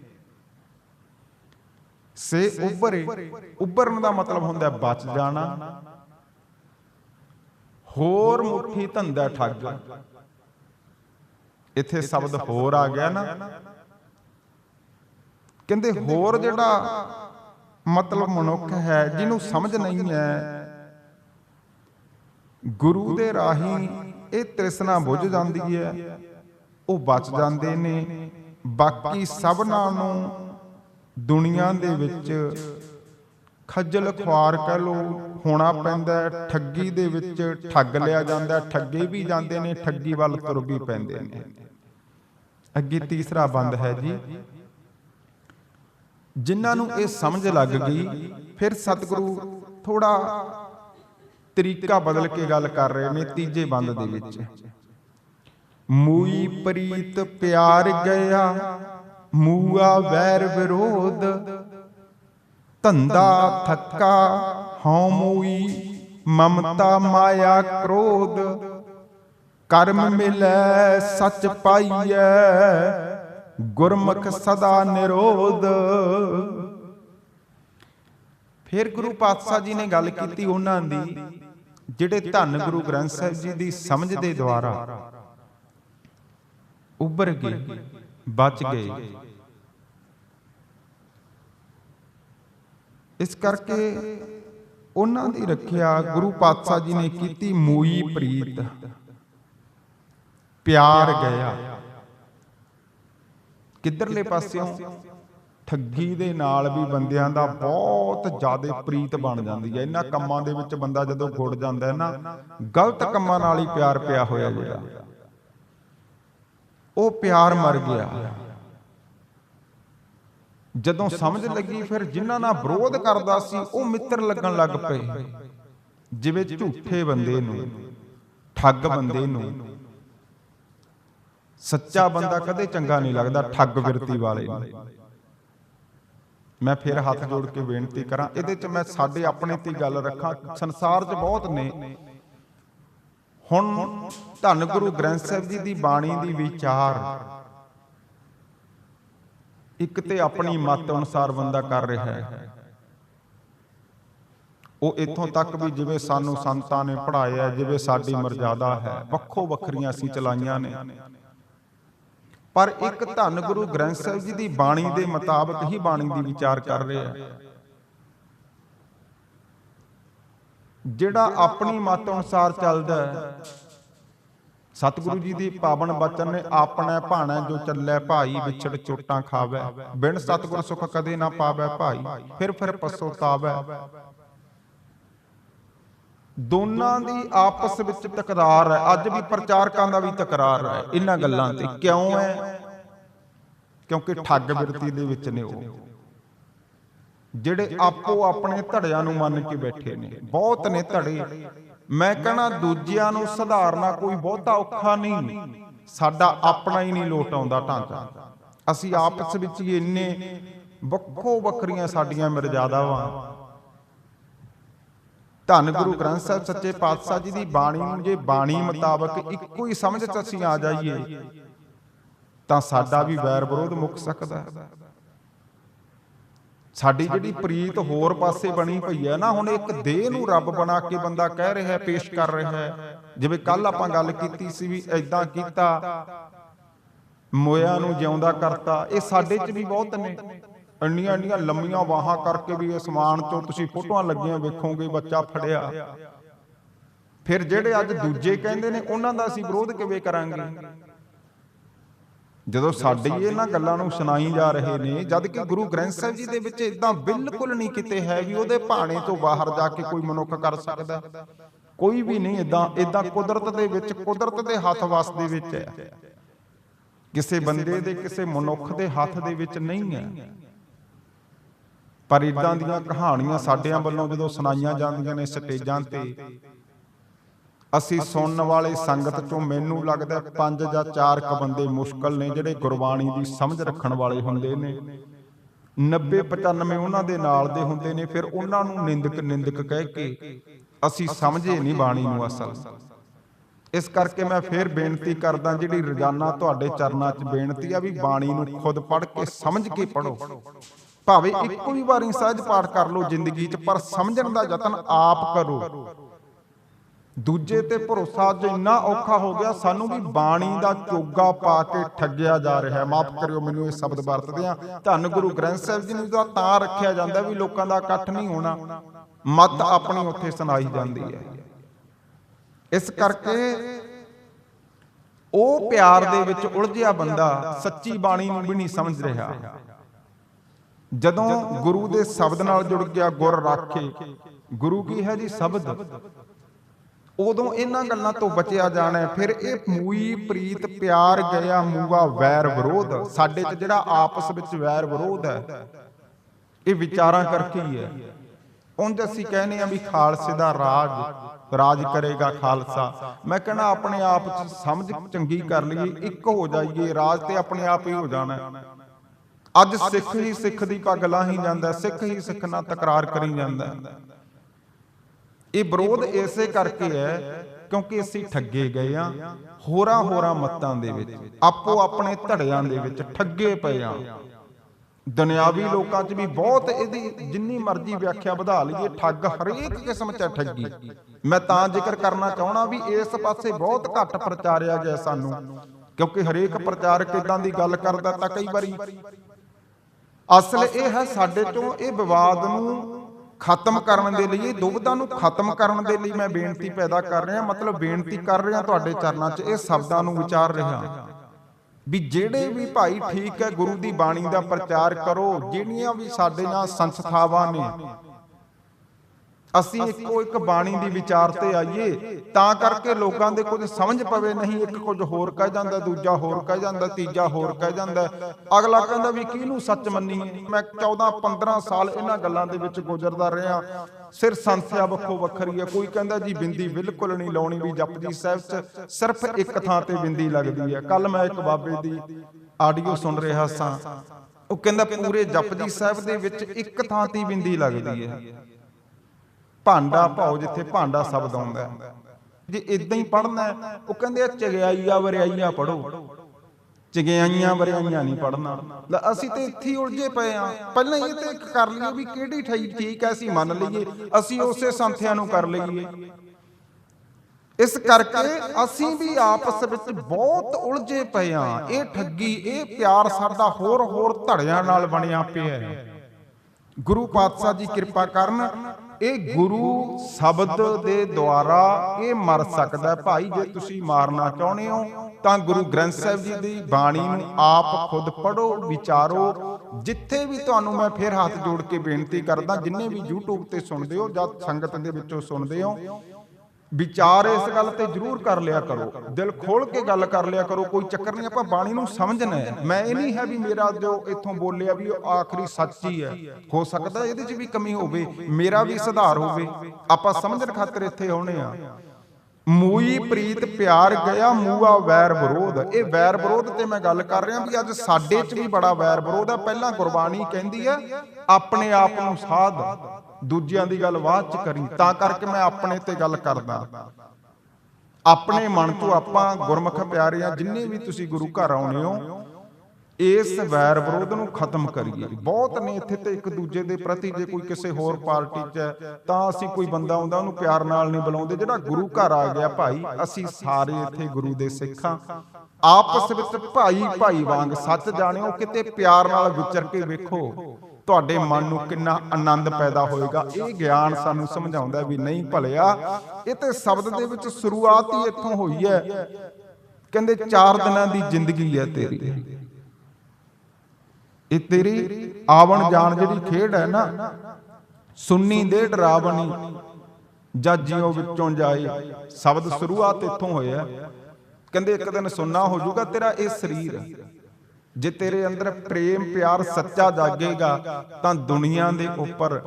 ਸੇ ਉੱਭਰੇ, ਉੱਭਰਨ ਦਾ ਮਤਲਬ ਹੁੰਦਾ ਬਚ ਜਾਣਾ। ਹੋਰ ਮੁੱਠੀ ਧੰਦਾ ਠੱਗ। ਇੱਥੇ ਸ਼ਬਦ ਹੋਰ ਆ ਗਿਆ ਨਾ। ਕਹਿੰਦੇ ਹੋਰ ਜਿਹੜਾ ਮਤਲਬ ਮਨੁੱਖ ਹੈ, ਜਿਹਨੂੰ ਸਮਝ ਨਹੀਂ ਹੈ। ਗੁਰੂ ਦੇ ਰਾਹੀਂ ਇਹ ਤ੍ਰਿਸ਼ਨਾ ਬੁੱਝ ਜਾਂਦੀ ਹੈ, ਉਹ ਬਚ ਜਾਂਦੇ ਨੇ। ਬਾਕੀ ਸਭਨਾਂ ਨੂੰ ਦੁਨੀਆ ਦੇ ਵਿੱਚ ਖੱਜਲ ਖੁਆਰ ਕਹਿ ਲੋ ਹੋਣਾ ਪੈਂਦਾ ਠੱਗੀ ਦੇ ਵਿੱਚ ਠੱਗ ਲਿਆ ਜਾਂਦਾ ਠੱਗੇ ਵੀ ਜਾਂਦੇ ਨੇ, ਠੱਗੀ ਵੱਲ ਤੁਰ ਵੀ ਪੈਂਦੇ ਨੇ। ਅੱਗੇ ਤੀਸਰਾ ਬੰਦ ਹੈ ਜੀ। ਜਿਨ੍ਹਾਂ ਨੂੰ ਇਹ ਸਮਝ ਲੱਗ ਗਈ, ਫਿਰ ਸਤਿਗੁਰੂ ਥੋੜਾ ਤਰੀਕਾ ਬਦਲ ਕੇ ਗੱਲ ਕਰ ਰਹੇ ਨੇ ਤੀਜੇ ਬੰਦ ਦੇ ਵਿੱਚ। ਮੂਈ ਪ੍ਰੀਤ ਪਿਆਰ ਗਿਆ, ਮੂਆ ਵੈਰ ਵਿਰੋਧ, ਧੰਦਾ ਥੱਕਾ, ਹਉ ਮੂਈ ਮਮਤਾ ਮਾਇਆ ਕ੍ਰੋਧ, ਕਰਮ ਮਿਲੈ ਸੱਚ ਪਾਈਐ ਗੁਰਮੁਖ ਸਦਾ ਨਿਰੋਧ। ਫਿਰ ਗੁਰੂ ਪਾਤਸ਼ਾਹ ਜੀ ਨੇ ਗੱਲ ਕੀਤੀ ਉਹਨਾਂ ਦੀ, ਜਿਹੜੇ ਧੰਨ ਗੁਰੂ ਗ੍ਰੰਥ ਸਾਹਿਬ ਜੀ ਦੀ ਸਮਝ ਦੇ ਦੁਆਰਾ ਉੱਭਰ ਗਏ, ਬਚ ਗਏ। ਇਸ ਕਰਕੇ ਉਹਨਾਂ ਦੀ ਰੱਖਿਆ ਗੁਰੂ ਪਾਤਸ਼ਾਹ ਜੀ ਨੇ ਕੀਤੀ ਮੂਈ ਪ੍ਰੀਤ। ਪਿਆਰ ਗਿਆ। ਕਿੱਧਰਲੇ ਪਾਸਿਓਂ ਠੱਗੀ ਦੇ ਨਾਲ ਵੀ ਬੰਦਿਆਂ ਦਾ ਬਹੁਤ ਜ਼ਿਆਦਾ ਪ੍ਰੀਤ ਬਣ ਜਾਂਦੀ ਹੈ। ਇਹਨਾਂ ਕੰਮਾਂ ਦੇ ਵਿੱਚ ਬੰਦਾ ਜਦੋਂ ਗੁੜ ਜਾਂਦਾ ਹੈ ਨਾ ਗਲਤ ਕੰਮਾਂ ਨਾਲ ਹੀ ਪਿਆਰ ਪਿਆ ਹੋਇਆ ਜਿਹੜਾ ਉਹ ਪਿਆਰ ਮਰ ਗਿਆ। ਜਦੋਂ ਸਮਝ ਲੱਗੀ ਫਿਰ ਜਿਨ੍ਹਾਂ ਨਾਲ ਵਿਰੋਧ ਕਰਦਾ ਸੀ ਉਹ ਮਿੱਤਰ ਲੱਗਣ ਲੱਗ ਪਏ। ਜਿਵੇਂ ਝੂਠੇ ਬੰਦੇ ਨੂੰ ਠੱਗ ਬੰਦੇ ਨੂੰ ਸੱਚਾ ਬੰਦਾ ਕਦੇ ਚੰਗਾ ਨਹੀਂ ਲੱਗਦਾ, ਠੱਗ ਵਿਰਤੀ ਵਾਲੇ ਨੂੰ। ਮੈਂ ਫਿਰ ਹੱਥ ਜੋੜ ਕੇ ਬੇਨਤੀ ਕਰਾਂ, ਇਹਦੇ 'ਚ ਮੈਂ ਸਾਡੇ ਆਪਣੇ ਤੇ ਗੱਲ ਰੱਖਾਂ, ਸੰਸਾਰ 'ਚ ਬਹੁਤ ਨੇ। ਹੁਣ ਧੰਨ ਗੁਰੂ ਗ੍ਰੰਥ ਸਾਹਿਬ ਜੀ ਦੀ ਬਾਣੀ ਦੀ ਵਿਚਾਰ। ਇੱਕ ਤੇ ਆਪਣੀ ਮਤ ਅਨੁਸਾਰ ਬੰਦਾ ਕਰ ਰਿਹਾ ਹੈ। ਉਹ ਇੱਥੋਂ ਤੱਕ ਵੀ ਜਿਵੇਂ ਸਾਨੂੰ ਸੰਤਾਂ ਨੇ ਪੜ੍ਹਾਇਆ, ਜਿਵੇਂ ਸਾਡੀ ਮਰਜ਼ਾਦਾ ਹੈ ਵੱਖੋ ਵੱਖਰੀਆਂ ਅਸੀਂ ਚਲਾਈਆਂ ਨੇ। ਪਰ ਇੱਕ ਧੰਨ ਗੁਰੂ ਗ੍ਰੰਥ ਸਾਹਿਬ ਜੀ ਦੀ ਬਾਣੀ ਦੇ ਮੁਤਾਬਕ ਹੀ ਬਾਣੀ ਦੀ ਵਿਚਾਰ ਕਰ ਰਿਹਾ ਹੈ ਜਿਹੜਾ ਆਪਣੀ ਮਤ ਅਨੁਸਾਰ ਚੱਲਦਾ ਹੈ, ਸਤਿਗੁਰੂ ਜੀ ਦੀ ਪਾਵਨ ਬਚਨ ਨੇ ਆਪਣੇ ਭਾਣਾ ਜੋ ਚੱਲੇ ਭਾਈ ਵਿਛੜ ਚੋਟਾਂ ਖਾਵੇ, ਬਿਨ ਸਤਿਗੁਰ ਸੁਖ ਕਦੇ ਨਾ ਪਾਵੇ ਭਾਈ, ਫਿਰ ਫਿਰ ਪਛਤਾਵੇ ਦੋਨਾਂ ਦੀ ਆਪਸ ਵਿੱਚ ਤਕਰਾਰ ਹੈ। ਅੱਜ ਵੀ ਪ੍ਰਚਾਰਕਾਂ ਦਾ ਵੀ ਤਕਰਾਰ ਹੈ। ਇਹਨਾਂ ਗੱਲਾਂ ਤੇ ਕਿਉਂ ਹੈ? ਕਿਉਂਕਿ ਠੱਗ ਬਿਰਤੀ ਦੇ ਵਿੱਚ ਨੇ ਉਹ। ਜਿਹੜੇ ਆਪੋ ਆਪਣੇ ਧੜਿਆਂ ਨੂੰ ਮੰਨ ਕੇ ਬੈਠੇ ਨੇ। ਬਹੁਤ ਨੇ ਧੜੇ। ਮੈਂ ਕਹਣਾ, ਦੂਜਿਆਂ ਨੂੰ ਸੁਧਾਰਨਾ ਕੋਈ ਬਹੁਤਾ ਔਖਾ ਨਹੀਂ। ਸਾਡਾ ਆਪਣਾ ਹੀ ਨਹੀਂ ਲੋਟ ਆਉਂਦਾ ਢਾਂਚਾ ਅਸੀਂ ਆਪਸ ਵਿੱਚ ਹੀ ਇੰਨੇ ਵੱਖੋ ਵੱਖਰੀਆਂ ਸਾਡੀਆਂ ਮਰਜ਼ਾਦਾਵਾਂ ਧੰਨ ਗੁਰੂ ਗ੍ਰੰਥ ਸਾਹਿਬ ਸੱਚੇ ਪਾਤਸ਼ਾਹ ਜੀ ਦੀ ਬਾਣੀ ਨੂੰ ਜੇ ਬਾਣੀ ਮੁਤਾਬਕ ਇੱਕੋ ਹੀ ਸਮਝ ਚ ਅਸੀਂ ਆ ਜਾਈਏ। ਤਾਂ ਸਾਡਾ ਵੀ ਵੈਰ ਵਿਰੋਧ ਮੁੱਕ ਸਕਦਾ। ਹੈ ਸਾਡੀ ਜਿਹੜੀ ਪ੍ਰੀਤ ਹੋਰ ਪਾਸੇ ਬਣੀ ਪਈ ਹੈ ਨਾ ਹੁਣ ਇੱਕ ਦੇਹ ਨੂੰ ਰੱਬ ਬਣਾ ਕੇ ਬੰਦਾ ਕਹਿ ਰਿਹਾ ਹੈ ਪੇਸ਼ ਕਰ ਰਿਹਾ ਹੈ। ਜਿਵੇਂ ਕੱਲ ਆਪਾਂ ਗੱਲ ਕੀਤੀ ਸੀ ਵੀ ਐਦਾਂ ਕੀਤਾ ਮੋਇਆ ਨੂੰ ਜਿਉਂਦਾ ਕਰਤਾ। ਇਹ ਸਾਡੇ 'ਚ ਵੀ ਬਹੁਤ ਨੇ। ਇੰਨੀਆਂ ਇੰਨੀਆਂ ਲੰਮੀਆਂ ਵਾਹਾਂ ਕਰਕੇ ਵੀ ਅਸਮਾਨ 'ਚੋਂ ਤੁਸੀਂ ਫੋਟੋਆਂ ਲੱਗੀਆਂ ਵੇਖੋਗੇ, ਬੱਚਾ ਫੜਿਆ। ਫਿਰ ਜਿਹੜੇ ਅੱਜ ਦੂਜੇ ਕਹਿੰਦੇ ਨੇ, ਉਹਨਾਂ ਦਾ ਅਸੀਂ ਵਿਰੋਧ ਕਿਵੇਂ ਕਰਾਂਗੇ? ਜਦੋਂ ਸਾਡੇ ਇਹਨਾਂ ਗੱਲਾਂ ਨੂੰ ਸੁਣਾਈ ਜਾ ਰਹੇ ਨੇ, ਜਦ ਕਿ ਗੁਰੂ ਗ੍ਰੰਥ ਸਾਹਿਬ ਜੀ ਦੇ ਵਿੱਚ ਇਦਾਂ ਬਿਲਕੁਲ ਨਹੀਂ ਕਿਤੇ ਹੈ ਵੀ ਉਹਦੇ ਭਾਣੇ ਤੋਂ ਬਾਹਰ ਜਾ ਕੇ ਕੋਈ ਮਨੁੱਖ ਕਰ ਸਕਦਾ। ਕੋਈ ਵੀ ਨਹੀਂ ਇਦਾਂ ਇਦਾਂ ਕੁਦਰਤ ਦੇ ਵਿੱਚ, ਕੁਦਰਤ ਦੇ ਹੱਥ ਵਸ ਦੇ ਵਿੱਚ ਹੈ। ਕਿਸੇ ਬੰਦੇ ਦੇ, ਕਿਸੇ ਮਨੁੱਖ ਦੇ ਹੱਥ ਦੇ ਵਿੱਚ ਨਹੀਂ ਹੈ। ਪਰ ਇਦਾਂ ਦੀਆਂ ਕਹਾਣੀਆਂ ਸਾਡਿਆਂ ਵੱਲੋਂ ਜਦੋਂ ਸੁਣਾਈਆਂ ਜਾਂਦੀਆਂ ਨੇ ਸਟੇਜਾਂ ਤੇ, ਅਸੀਂ ਸੁਣਨ ਵਾਲੇ ਸੰਗਤ ਚੋਂ ਮੈਨੂੰ ਲੱਗਦਾ ਪੰਜ ਜਾਂ ਚਾਰ ਕ ਬੰਦੇ ਮੁਸ਼ਕਲ ਨੇ ਜਿਹੜੇ ਗੁਰਬਾਣੀ ਦੀ ਸਮਝ ਰੱਖਣ ਵਾਲੇ ਹੁੰਦੇ ਨੇ। 90 95 ਉਹਨਾਂ ਦੇ ਨਾਲ ਦੇ ਹੁੰਦੇ ਨੇ, ਫਿਰ ਉਹਨਾਂ ਨੂੰ ਨਿੰਦਕ ਨਿੰਦਕ ਕਹਿ ਕੇ ਅਸੀਂ ਸਮਝੇ ਨਹੀਂ ਬਾਣੀ ਨੂੰ ਅਸਲ। ਇਸ ਕਰਕੇ ਮੈਂ ਫੇਰ ਬੇਨਤੀ ਕਰਦਾ, ਜਿਹੜੀ ਰੋਜ਼ਾਨਾ ਤੁਹਾਡੇ ਚਰਨਾਂ 'ਚ ਬੇਨਤੀ ਆ ਵੀ ਬਾਣੀ ਨੂੰ ਖੁਦ ਪੜ੍ਹ ਕੇ ਸਮਝ ਕੇ ਪੜੋ ਭਾਵੇਂ ਇੱਕੋ ਹੀ ਵਾਰੀ ਸਹਿਜ ਪਾਠ ਕਰ ਲਓ ਜ਼ਿੰਦਗੀ 'ਚ, ਪਰ ਸਮਝਣ ਦਾ ਯਤਨ ਆਪ ਕਰੋ। ਦੂਜੇ ਤੇ ਭਰੋਸਾ ਅੱਜ ਔਖਾ ਹੋ ਗਿਆ, ਸਾਨੂੰ ਵੀ ਬਾਣੀ ਦਾ ਚੋਗਾ ਪਾ ਕੇ ਠੱਗਿਆ ਜਾ ਰਿਹਾ। ਹੈ ਮਾਫ ਕਰਿਓ, ਮੈਨੂੰ ਇਹ ਸ਼ਬਦ ਵਰਤਦੇ ਆ। ਧੰਨ ਗੁਰੂ ਗ੍ਰੰਥ ਸਾਹਿਬ ਜੀ ਨੂੰ ਤਾਂ ਤਾਂ ਰੱਖਿਆ ਜਾਂਦਾ ਵੀ ਲੋਕਾਂ ਦਾ ਇਕੱਠ ਨਹੀਂ ਹੋਣਾ। ਮਤ ਆਪਣੀ ਉੱਥੇ ਸੁਣਾਈ ਜਾਂਦੀ ਹੈ। ਇਸ ਕਰਕੇ ਉਹ ਪਿਆਰ ਦੇ ਵਿੱਚ ਉਲਝਿਆ ਬੰਦਾ ਸੱਚੀ ਬਾਣੀ ਨੂੰ ਵੀ ਨਹੀਂ ਸਮਝ ਰਿਹਾ। ਜਦੋਂ ਗੁਰੂ ਦੇ ਸ਼ਬਦ ਨਾਲ ਜੁੜ ਗਿਆ, ਗੁਰ ਰਾਖੇ ਗੁਰੂ ਕੀ ਹੈ ਜੀ ਸ਼ਬਦ? ਉਦੋਂ ਇਹਨਾਂ ਗੱਲਾਂ ਤੋਂ ਬਚਿਆ ਜਾਣਾ ਫਿਰ ਇਹ ਮੂਈ ਪ੍ਰੀਤ ਪਿਆਰ ਗਿਆ ਮੂਆ ਵੈਰ ਵਿਰੋਧ। ਸਾਡੇ 'ਚ ਜਿਹੜਾ ਆਪਸ ਵਿੱਚ ਵੈਰ ਵਿਰੋਧ ਹੈ, ਇਹ ਵਿਚਾਰਾਂ ਕਰਕੇ ਹੀ ਹੈ। ਉਂਝ ਅਸੀਂ ਕਹਿੰਦੇ ਆ ਵੀ ਖਾਲਸੇ ਦਾ ਰਾਜ ਰਾਜ ਕਰੇਗਾ ਖਾਲਸਾ। ਮੈਂ ਕਹਿੰਦਾ ਆਪਣੇ ਆਪ 'ਚ ਸਮਝ ਚੰਗੀ ਕਰ ਲਈਏ, ਇੱਕ ਹੋ ਜਾਈਏ, ਰਾਜ ਤੇ ਆਪਣੇ ਆਪ ਹੀ ਹੋ ਜਾਣਾ ਅੱਜ ਸਿੱਖ ਹੀ ਸਿੱਖ ਦੀ ਪੱਗ ਲਾਹੀ ਜਾਂਦਾ, ਸਿੱਖ ਹੀ ਸਿੱਖ ਨਾਲ ਤਕਰਾਰ ਕਰੀ ਜਾਂਦਾ। ਇਹ ਵਿਰੋਧ ਇਸੇ ਕਰਕੇ ਹੈ ਕਿਉਂਕਿ ਅਸੀਂ ਠੱਗੇ ਗਏ ਆ, ਹੋਰਾਂ ਹੋਰਾਂ ਮੱਤਾਂ ਦੇ ਵਿੱਚ, ਆਪੋ ਆਪਣੇ ਧੜਿਆਂ ਦੇ ਵਿੱਚ ਠੱਗੇ ਪਏ ਆ। ਦੁਨਿਆਵੀ ਲੋਕਾਂ 'ਚ ਵੀ ਬਹੁਤ ਇਹਦੀ ਜਿੰਨੀ ਮਰਜ਼ੀ ਵਿਆਖਿਆ ਵਧਾ ਲਈਏ, ਠੱਗ ਹਰੇਕ ਕਿਸਮ 'ਚ ਹੈ ਠੱਗੀ। ਮੈਂ ਤਾਂ ਜ਼ਿਕਰ ਕਰਨਾ ਚਾਹਣਾ ਵੀ ਇਸ ਪਾਸੇ ਬਹੁਤ ਘੱਟ ਪ੍ਰਚਾਰਿਆ ਗਿਆ ਸਾਨੂੰ, ਕਿਉਂਕਿ ਹਰੇਕ ਪ੍ਰਚਾਰਕ ਇਦਾਂ ਦੀ ਗੱਲ ਕਰਦਾ ਤਾਂ ਕਈ ਵਾਰੀ ਅਸਲ ਇਹ ਹੈ ਸਾਡੇ ਤੋਂ ਇਹ ਵਿਵਾਦ ਨੂੰ ਖਤਮ ਕਰਨ ਦੇ ਲਈ ਇਹ ਦੁਬਿਧਾ ਨੂੰ ਖਤਮ ਕਰਨ ਦੇ ਲਈ ਮੈਂ ਬੇਨਤੀ ਪੈਦਾ ਕਰ ਰਿਹਾ, ਮਤਲਬ ਬੇਨਤੀ ਕਰ ਰਿਹਾ ਤੁਹਾਡੇ ਚਰਨਾਂ 'ਚ, ਇਹ ਸ਼ਬਦਾਂ ਨੂੰ ਵਿਚਾਰ ਰਿਹਾ। ਵੀ ਜਿਹੜੇ ਵੀ ਭਾਈ ਠੀਕ ਹੈ, ਗੁਰੂ ਦੀ ਬਾਣੀ ਦਾ ਪ੍ਰਚਾਰ ਕਰੋ ਜਿਹੜੀਆਂ ਵੀ ਸਾਡੇ ਨਾਲ ਸੰਸਥਾਵਾਂ ਨੇ ਅਸੀਂ ਇੱਕੋ ਇੱਕ ਬਾਣੀ ਦੀ ਵਿਚਾਰ ਤੇ ਆਈਏ, ਤਾਂ ਕਰਕੇ ਲੋਕਾਂ ਦੇ ਕੁਝ ਸਮਝ ਪਵੇ, ਨਹੀਂ ਇੱਕ ਕੁਝ ਹੋਰ ਕਹਿ ਜਾਂਦਾ, ਦੂਜਾ ਹੋਰ ਕਹਿ ਜਾਂਦਾ, ਤੀਜਾ ਹੋਰ ਕਹਿ ਜਾਂਦਾ। ਅਗਲਾ ਕਹਿੰਦਾ ਵੀ ਕਿਹਨੂੰ ਸੱਚ ਮੰਨੀਏ ਮੈਂ 14 15 ਸਾਲ ਇਹਨਾਂ ਗੱਲਾਂ ਦੇ ਵਿੱਚ ਗੁਜ਼ਰਦਾ ਰਿਹਾ। ਸਿਰ ਸੰਸਿਆ ਵੱਖੋ ਵੱਖਰੀ ਹੈ। ਕੋਈ ਕਹਿੰਦਾ ਜੀ ਬਿੰਦੀ ਬਿਲਕੁਲ ਨਹੀਂ ਲਾਉਣੀ ਵੀ ਜਪਜੀ ਸਾਹਿਬ 'ਚ ਸਿਰਫ ਇੱਕ ਥਾਂ ਤੇ ਬਿੰਦੀ ਲੱਗਦੀ ਹੈ। ਕੱਲ ਮੈਂ ਇੱਕ ਬਾਬੇ ਦੀ ਆਡੀਓ ਸੁਣ ਰਿਹਾ ਸਾਂ। ਉਹ ਕਹਿੰਦਾ ਪੂਰੇ ਜਪਜੀ ਸਾਹਿਬ ਦੇ ਵਿੱਚ ਇੱਕ ਥਾਂ ਤੇ ਬਿੰਦੀ ਲੱਗਦੀ ਹੈ। ਭਾਂਡਾ ਭਾਉ ਜਿੱਥੇ ਭਾਂਡਾ ਸ਼ਬਦ ਆਉਂਦਾ ਹੈ। ਜੇ ਇਦਾਂ ਹੀ ਪੜਨਾ ਉਹ ਕਹਿੰਦੇ ਆ, ਚਗਿਆਈਆ ਵਰਿਆਈਆ ਪੜੋ ਚਗਿਆਈਆਂ ਵਰਿਆਈਆਂ ਨਹੀਂ ਪੜਨਾ ਲੈ, ਅਸੀਂ ਤੇ ਇੱਥੇ ਉਲਝੇ ਪਏ ਆ ਪਹਿਲਾਂ ਇਹ ਤੇ ਕਰ ਲਈਏ ਵੀ ਕਿਹੜੀ ਠਈ ਠੀਕ ਐ ਅਸੀਂ ਮੰਨ ਲਈਏ। ਅਸੀਂ ਉਸੇ ਸੰਥਿਆਂ ਨੂੰ ਕਰ ਲਈਏ। ਇਸ ਕਰਕੇ ਅਸੀਂ ਵੀ ਆਪਸ ਵਿੱਚ ਬਹੁਤ ਉਲਝੇ ਪਏ ਆ ਇਹ ਠੱਗੀ, ਇਹ ਪਿਆਰ ਸਾਡਾ ਹੋਰ ਹੋਰ ਧੜਿਆਂ ਨਾਲ ਬਣਿਆ ਪਿਆ ਹੈ। ਗੁਰੂ ਪਾਤਸ਼ਾਹ ਜੀ ਕਿਰਪਾ ਕਰਨ, ਇਹ ਗੁਰੂ ਸ਼ਬਦ ਦੇ ਦੁਆਰਾ ਇਹ ਮਰ ਸਕਦਾ ਭਾਈ, ਜੇ ਤੁਸੀਂ ਮਾਰਨਾ ਚਾਹੁੰਦੇ ਹੋ, ਤਾਂ ਗੁਰੂ ਗ੍ਰੰਥ ਸਾਹਿਬ ਜੀ ਦੀ ਬਾਣੀ ਨੂੰ ਆਪ ਖੁਦ ਪੜੋ ਵਿਚਾਰੋ। ਜਿੱਥੇ ਵੀ ਤੁਹਾਨੂੰ ਮੈਂ ਫਿਰ ਹੱਥ ਜੋੜ ਕੇ ਬੇਨਤੀ ਕਰਦਾ, ਜਿੰਨੇ ਵੀ YouTube ਤੇ ਸੁਣਦੇ ਹੋ ਜਾਂ ਸੰਗਤ ਦੇ ਵਿੱਚੋਂ ਸੁਣਦੇ ਹੋ ਵਿਚਾਰ ਇਸ ਗੱਲ ਤੇ ਜ਼ਰੂਰ ਕਰ ਲਿਆ ਕਰੋ। ਦਿਲ ਖੋਲ ਕੇ ਗੱਲ ਕਰ ਲਿਆ ਕਰੋ, ਕੋਈ ਚੱਕਰ ਨਹੀਂ, ਆਪਾਂ ਬਾਣੀ ਨੂੰ ਸਮਝਣਾ ਹੈ। ਮੈਂ ਇਹ ਨਹੀਂ ਹੈ ਵੀ ਮੇਰਾ ਜੋ ਇੱਥੋਂ ਬੋਲਿਆ ਵੀ ਉਹ ਆਖਰੀ ਸੱਚ ਹੈ ਹੋ। ਸਕਦਾ ਇਹਦੇ 'ਚ ਵੀ ਕਮੀ ਹੋਵੇ, ਮੇਰਾ ਵੀ ਸੁਧਾਰ ਹੋਵੇ। ਆਪਾਂ ਸਮਝਣ ਖਾਤਰ ਇੱਥੇ ਆਉਣੇ ਆ ਮੂਈ ਪ੍ਰੀਤ ਪਿਆਰ ਗਿਆ, ਮੂਆ ਵੈਰ ਵਿਰੋਧ। ਇਹ ਵੈਰ ਵਿਰੋਧ ਤੇ ਮੈਂ ਗੱਲ ਕਰ ਰਿਹਾ ਵੀ ਅੱਜ ਸਾਡੇ 'ਚ ਵੀ ਬੜਾ ਵੈਰ ਵਿਰੋਧ ਹੈ ਪਹਿਲਾਂ ਗੁਰਬਾਣੀ ਕਹਿੰਦੀ ਹੈ, ਆਪਣੇ ਆਪ ਨੂੰ ਸਾਧ। ਦੂਜਿਆਂ ਦੀ ਗੱਲ ਬਾਅਦ 'ਚ ਕਰੀ, ਤਾਂ ਕਰਕੇ ਮੈਂ ਆਪਣੇ ਤੇ ਗੱਲ ਕਰਦਾ। ਆਪਣੇ ਮਨ ਤੋਂ ਆਪਾਂ ਗੁਰਮੁਖ ਪਿਆਰਿਆਂ ਜਿੰਨੇ ਵੀ ਤੁਸੀਂ ਗੁਰੂ ਘਰ ਆਉਣੇ ਹੋ, ਇਸ ਵੈਰ ਵਿਰੋਧ ਨੂੰ ਖਤਮ ਕਰੀਏ। ਬਹੁਤ ਨੇ ਇੱਥੇ ਤੇ ਇੱਕ ਦੂਜੇ ਦੇ ਪ੍ਰਤੀ ਜੇ ਕੋਈ ਕਿਸੇ ਹੋਰ ਪਾਰਟੀ 'ਚ ਤਾਂ ਅਸੀਂ ਕੋਈ ਬੰਦਾ ਆਉਂਦਾ, ਉਹਨੂੰ ਪਿਆਰ ਨਾਲ ਨਹੀਂ ਬੁਲਾਉਂਦੇ। ਜਿਹੜਾ ਗੁਰੂ ਘਰ ਆ ਗਿਆ ਭਾਈ, ਅਸੀਂ ਸਾਰੇ ਇੱਥੇ ਗੁਰੂ ਦੇ ਸਿੱਖਾਂ ਆਪਸ ਵਿੱਚ ਭਾਈ ਭਾਈ ਵਾਂਗ ਸੱਚ ਜਾਣਿਓ, ਕਿਤੇ ਪਿਆਰ ਨਾਲ ਵਿਚਰ ਕੇ ਵੇਖੋ। ਤੁਹਾਡੇ ਮਨ ਨੂੰ ਕਿੰਨਾ ਆਨੰਦ ਪੈਦਾ ਹੋਏਗਾ? ਇਹ ਗਿਆਨ ਸਾਨੂੰ ਸਮਝਾਉਂਦਾ ਵੀ ਨਹੀਂ ਭਲਿਆ ਇਹ ਤੇ ਸ਼ਬਦ ਦੇ ਵਿੱਚ ਸ਼ੁਰੂਆਤ ਹੀ ਇੱਥੋਂ ਹੋਈ ਹੈ। ਕਹਿੰਦੇ 4 ਦਿਨਾਂ ਦੀ ਜ਼ਿੰਦਗੀ ਹੈ ਤੇਰੀ। ਇਹ ਤੇਰੀ ਆਵਣ ਜਾਣ ਜਿਹੜੀ ਖੇਡ ਹੈ ਨਾ ਸੁੰਨੀ ਦੇ ਡਰਾਵਣੀ ਜੱਜੀਓ ਵਿੱਚੋਂ ਜਾਏ। ਸ਼ਬਦ ਸ਼ੁਰੂਆਤ ਇੱਥੋਂ ਹੋਇਆ। ਕਹਿੰਦੇ ਇੱਕ ਦਿਨ ਸੁੰਨਾ ਹੋ ਜਾਊਗਾ ਤੇਰਾ ਇਹ ਸਰੀਰ। ਜੇ ਤੇਰੇ ਅੰਦਰ ਪ੍ਰੇਮ, ਪਿਆਰ ਸੱਚਾ ਜਾਗੇਗਾ, ਤਾਂ ਦੁਨੀਆ ਦੇ ਉੱਪਰ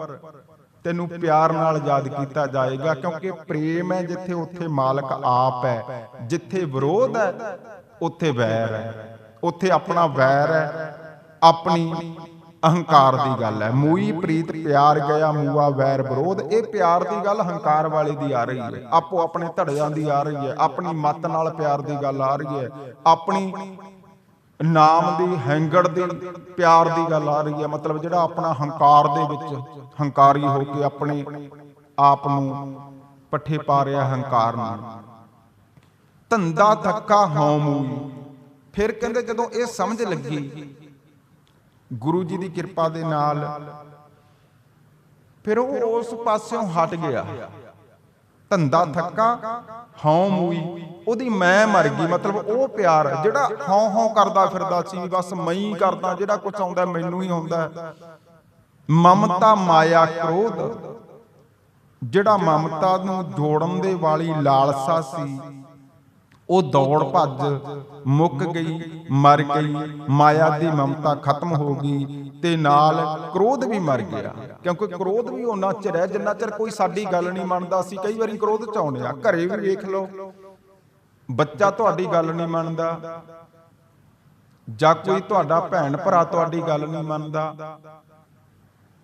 ਤੈਨੂੰ ਪਿਆਰ ਨਾਲ ਯਾਦ ਕੀਤਾ ਜਾਏਗਾ, ਕਿਉਂਕਿ ਪ੍ਰੇਮ ਹੈ ਜਿੱਥੇ ਉੱਥੇ ਮਾਲਕ ਆਪ ਹੈ, ਜਿੱਥੇ ਵਿਰੋਧ ਹੈ, ਉੱਥੇ ਵੈਰ ਹੈ, ਉੱਥੇ ਆਪਣਾ ਵੈਰ ਹੈ, ਆਪਣੀ ਅਹੰਕਾਰ ਦੀ ਗੱਲ ਹੈ। ਮੂਈ ਪ੍ਰੀਤ ਪਿਆਰ ਗਿਆ, ਮੂਆ ਵੈਰ ਵਿਰੋਧ, ਇਹ ਪਿਆਰ ਦੀ ਗੱਲ ਹੰਕਾਰ ਵਾਲੇ ਦੀ ਆ ਰਹੀ ਹੈ, ਆਪੋ ਆਪਣੇ ਧੜਿਆਂ ਦੀ ਆ ਰਹੀ ਹੈ, ਆਪਣੀ ਮਤ ਨਾਲ ਪਿਆਰ ਦੀ ਗੱਲ ਆ ਰਹੀ ਹੈ, ਆਪਣੀ ਨਾਮ ਦੀ ਹੈਂਗੜ ਦੀ ਪਿਆਰ ਦੀ ਗੱਲ ਆ ਰਹੀ ਹੈ। ਮਤਲਬ ਜਿਹੜਾ ਆਪਣਾ ਹੰਕਾਰ ਦੇ ਵਿੱਚ ਹੰਕਾਰੀ ਹੋ ਕੇ ਆਪਣੇ ਆਪ ਨੂੰ ਪੱਠੇ ਪਾ ਰਿਹਾ ਹੰਕਾਰ ਨਾਲ। ਧੰਦਾ ਧੱਕਾ ਹਉ ਫਿਰ ਕਹਿੰਦੇ ਜਦੋਂ ਇਹ ਸਮਝ ਲੱਗੀ, ਗੁਰੂ ਜੀ ਦੀ ਕਿਰਪਾ ਦੇ ਨਾਲ ਫਿਰ ਉਹ ਉਸ ਪਾਸਿਓਂ ਹਟ ਗਿਆ। ਧੰਦਾ ਥੱਕਾ, ਹਉ ਮੂਈ, ਉਹਦੀ ਮੈਂ ਮਰ ਗਈ। ਮਤਲਬ ਉਹ ਪਿਆਰ ਜਿਹੜਾ ਹਉ ਹਉ ਕਰਦਾ ਫਿਰਦਾ ਸੀ ਬਸ ਮੈਂ ਹੀ ਕਰਦਾ, ਜਿਹੜਾ ਕੁਝ ਆਉਂਦਾ ਮੈਨੂੰ ਹੀ ਆਉਂਦਾ ਮਮਤਾ ਮਾਇਆ ਕ੍ਰੋਧ, ਜਿਹੜਾ ਮਮਤਾ ਨੂੰ ਜੋੜਨ ਦੇ ਵਾਲੀ ਲਾਲਸਾ ਸੀ, ਉਹ ਦੌੜ ਭੱਜ, ਮੁੱਕ ਗਈ, ਮਰ ਗਈ, ਮਾਇਆ ਦੀ ਮਮਤਾ ਖਤਮ ਹੋ ਗਈ ਤੇ ਨਾਲ ਕ੍ਰੋਧ ਵੀ ਮਰ ਗਿਆ। ਕਿਉਂਕਿ ਕ੍ਰੋਧ ਵੀ ਉਹਨਾਂ ਚਿਰ ਹੈ ਜਿੰਨਾ ਚਿਰ ਕੋਈ ਸਾਡੀ ਗੱਲ ਨਹੀਂ ਮੰਨਦਾ, ਅਸੀਂ ਕਈ ਵਾਰੀ ਕ੍ਰੋਧ ਚ ਆਉਂਦੇ ਆ ਘਰੇ ਵੀ ਵੇਖ ਲਓ, ਬੱਚਾ ਤੁਹਾਡੀ ਗੱਲ ਨਹੀਂ ਮੰਨਦਾ, ਜਾਂ ਕੋਈ ਤੁਹਾਡਾ ਭੈਣ ਭਰਾ ਤੁਹਾਡੀ ਗੱਲ ਨਹੀਂ ਮੰਨਦਾ,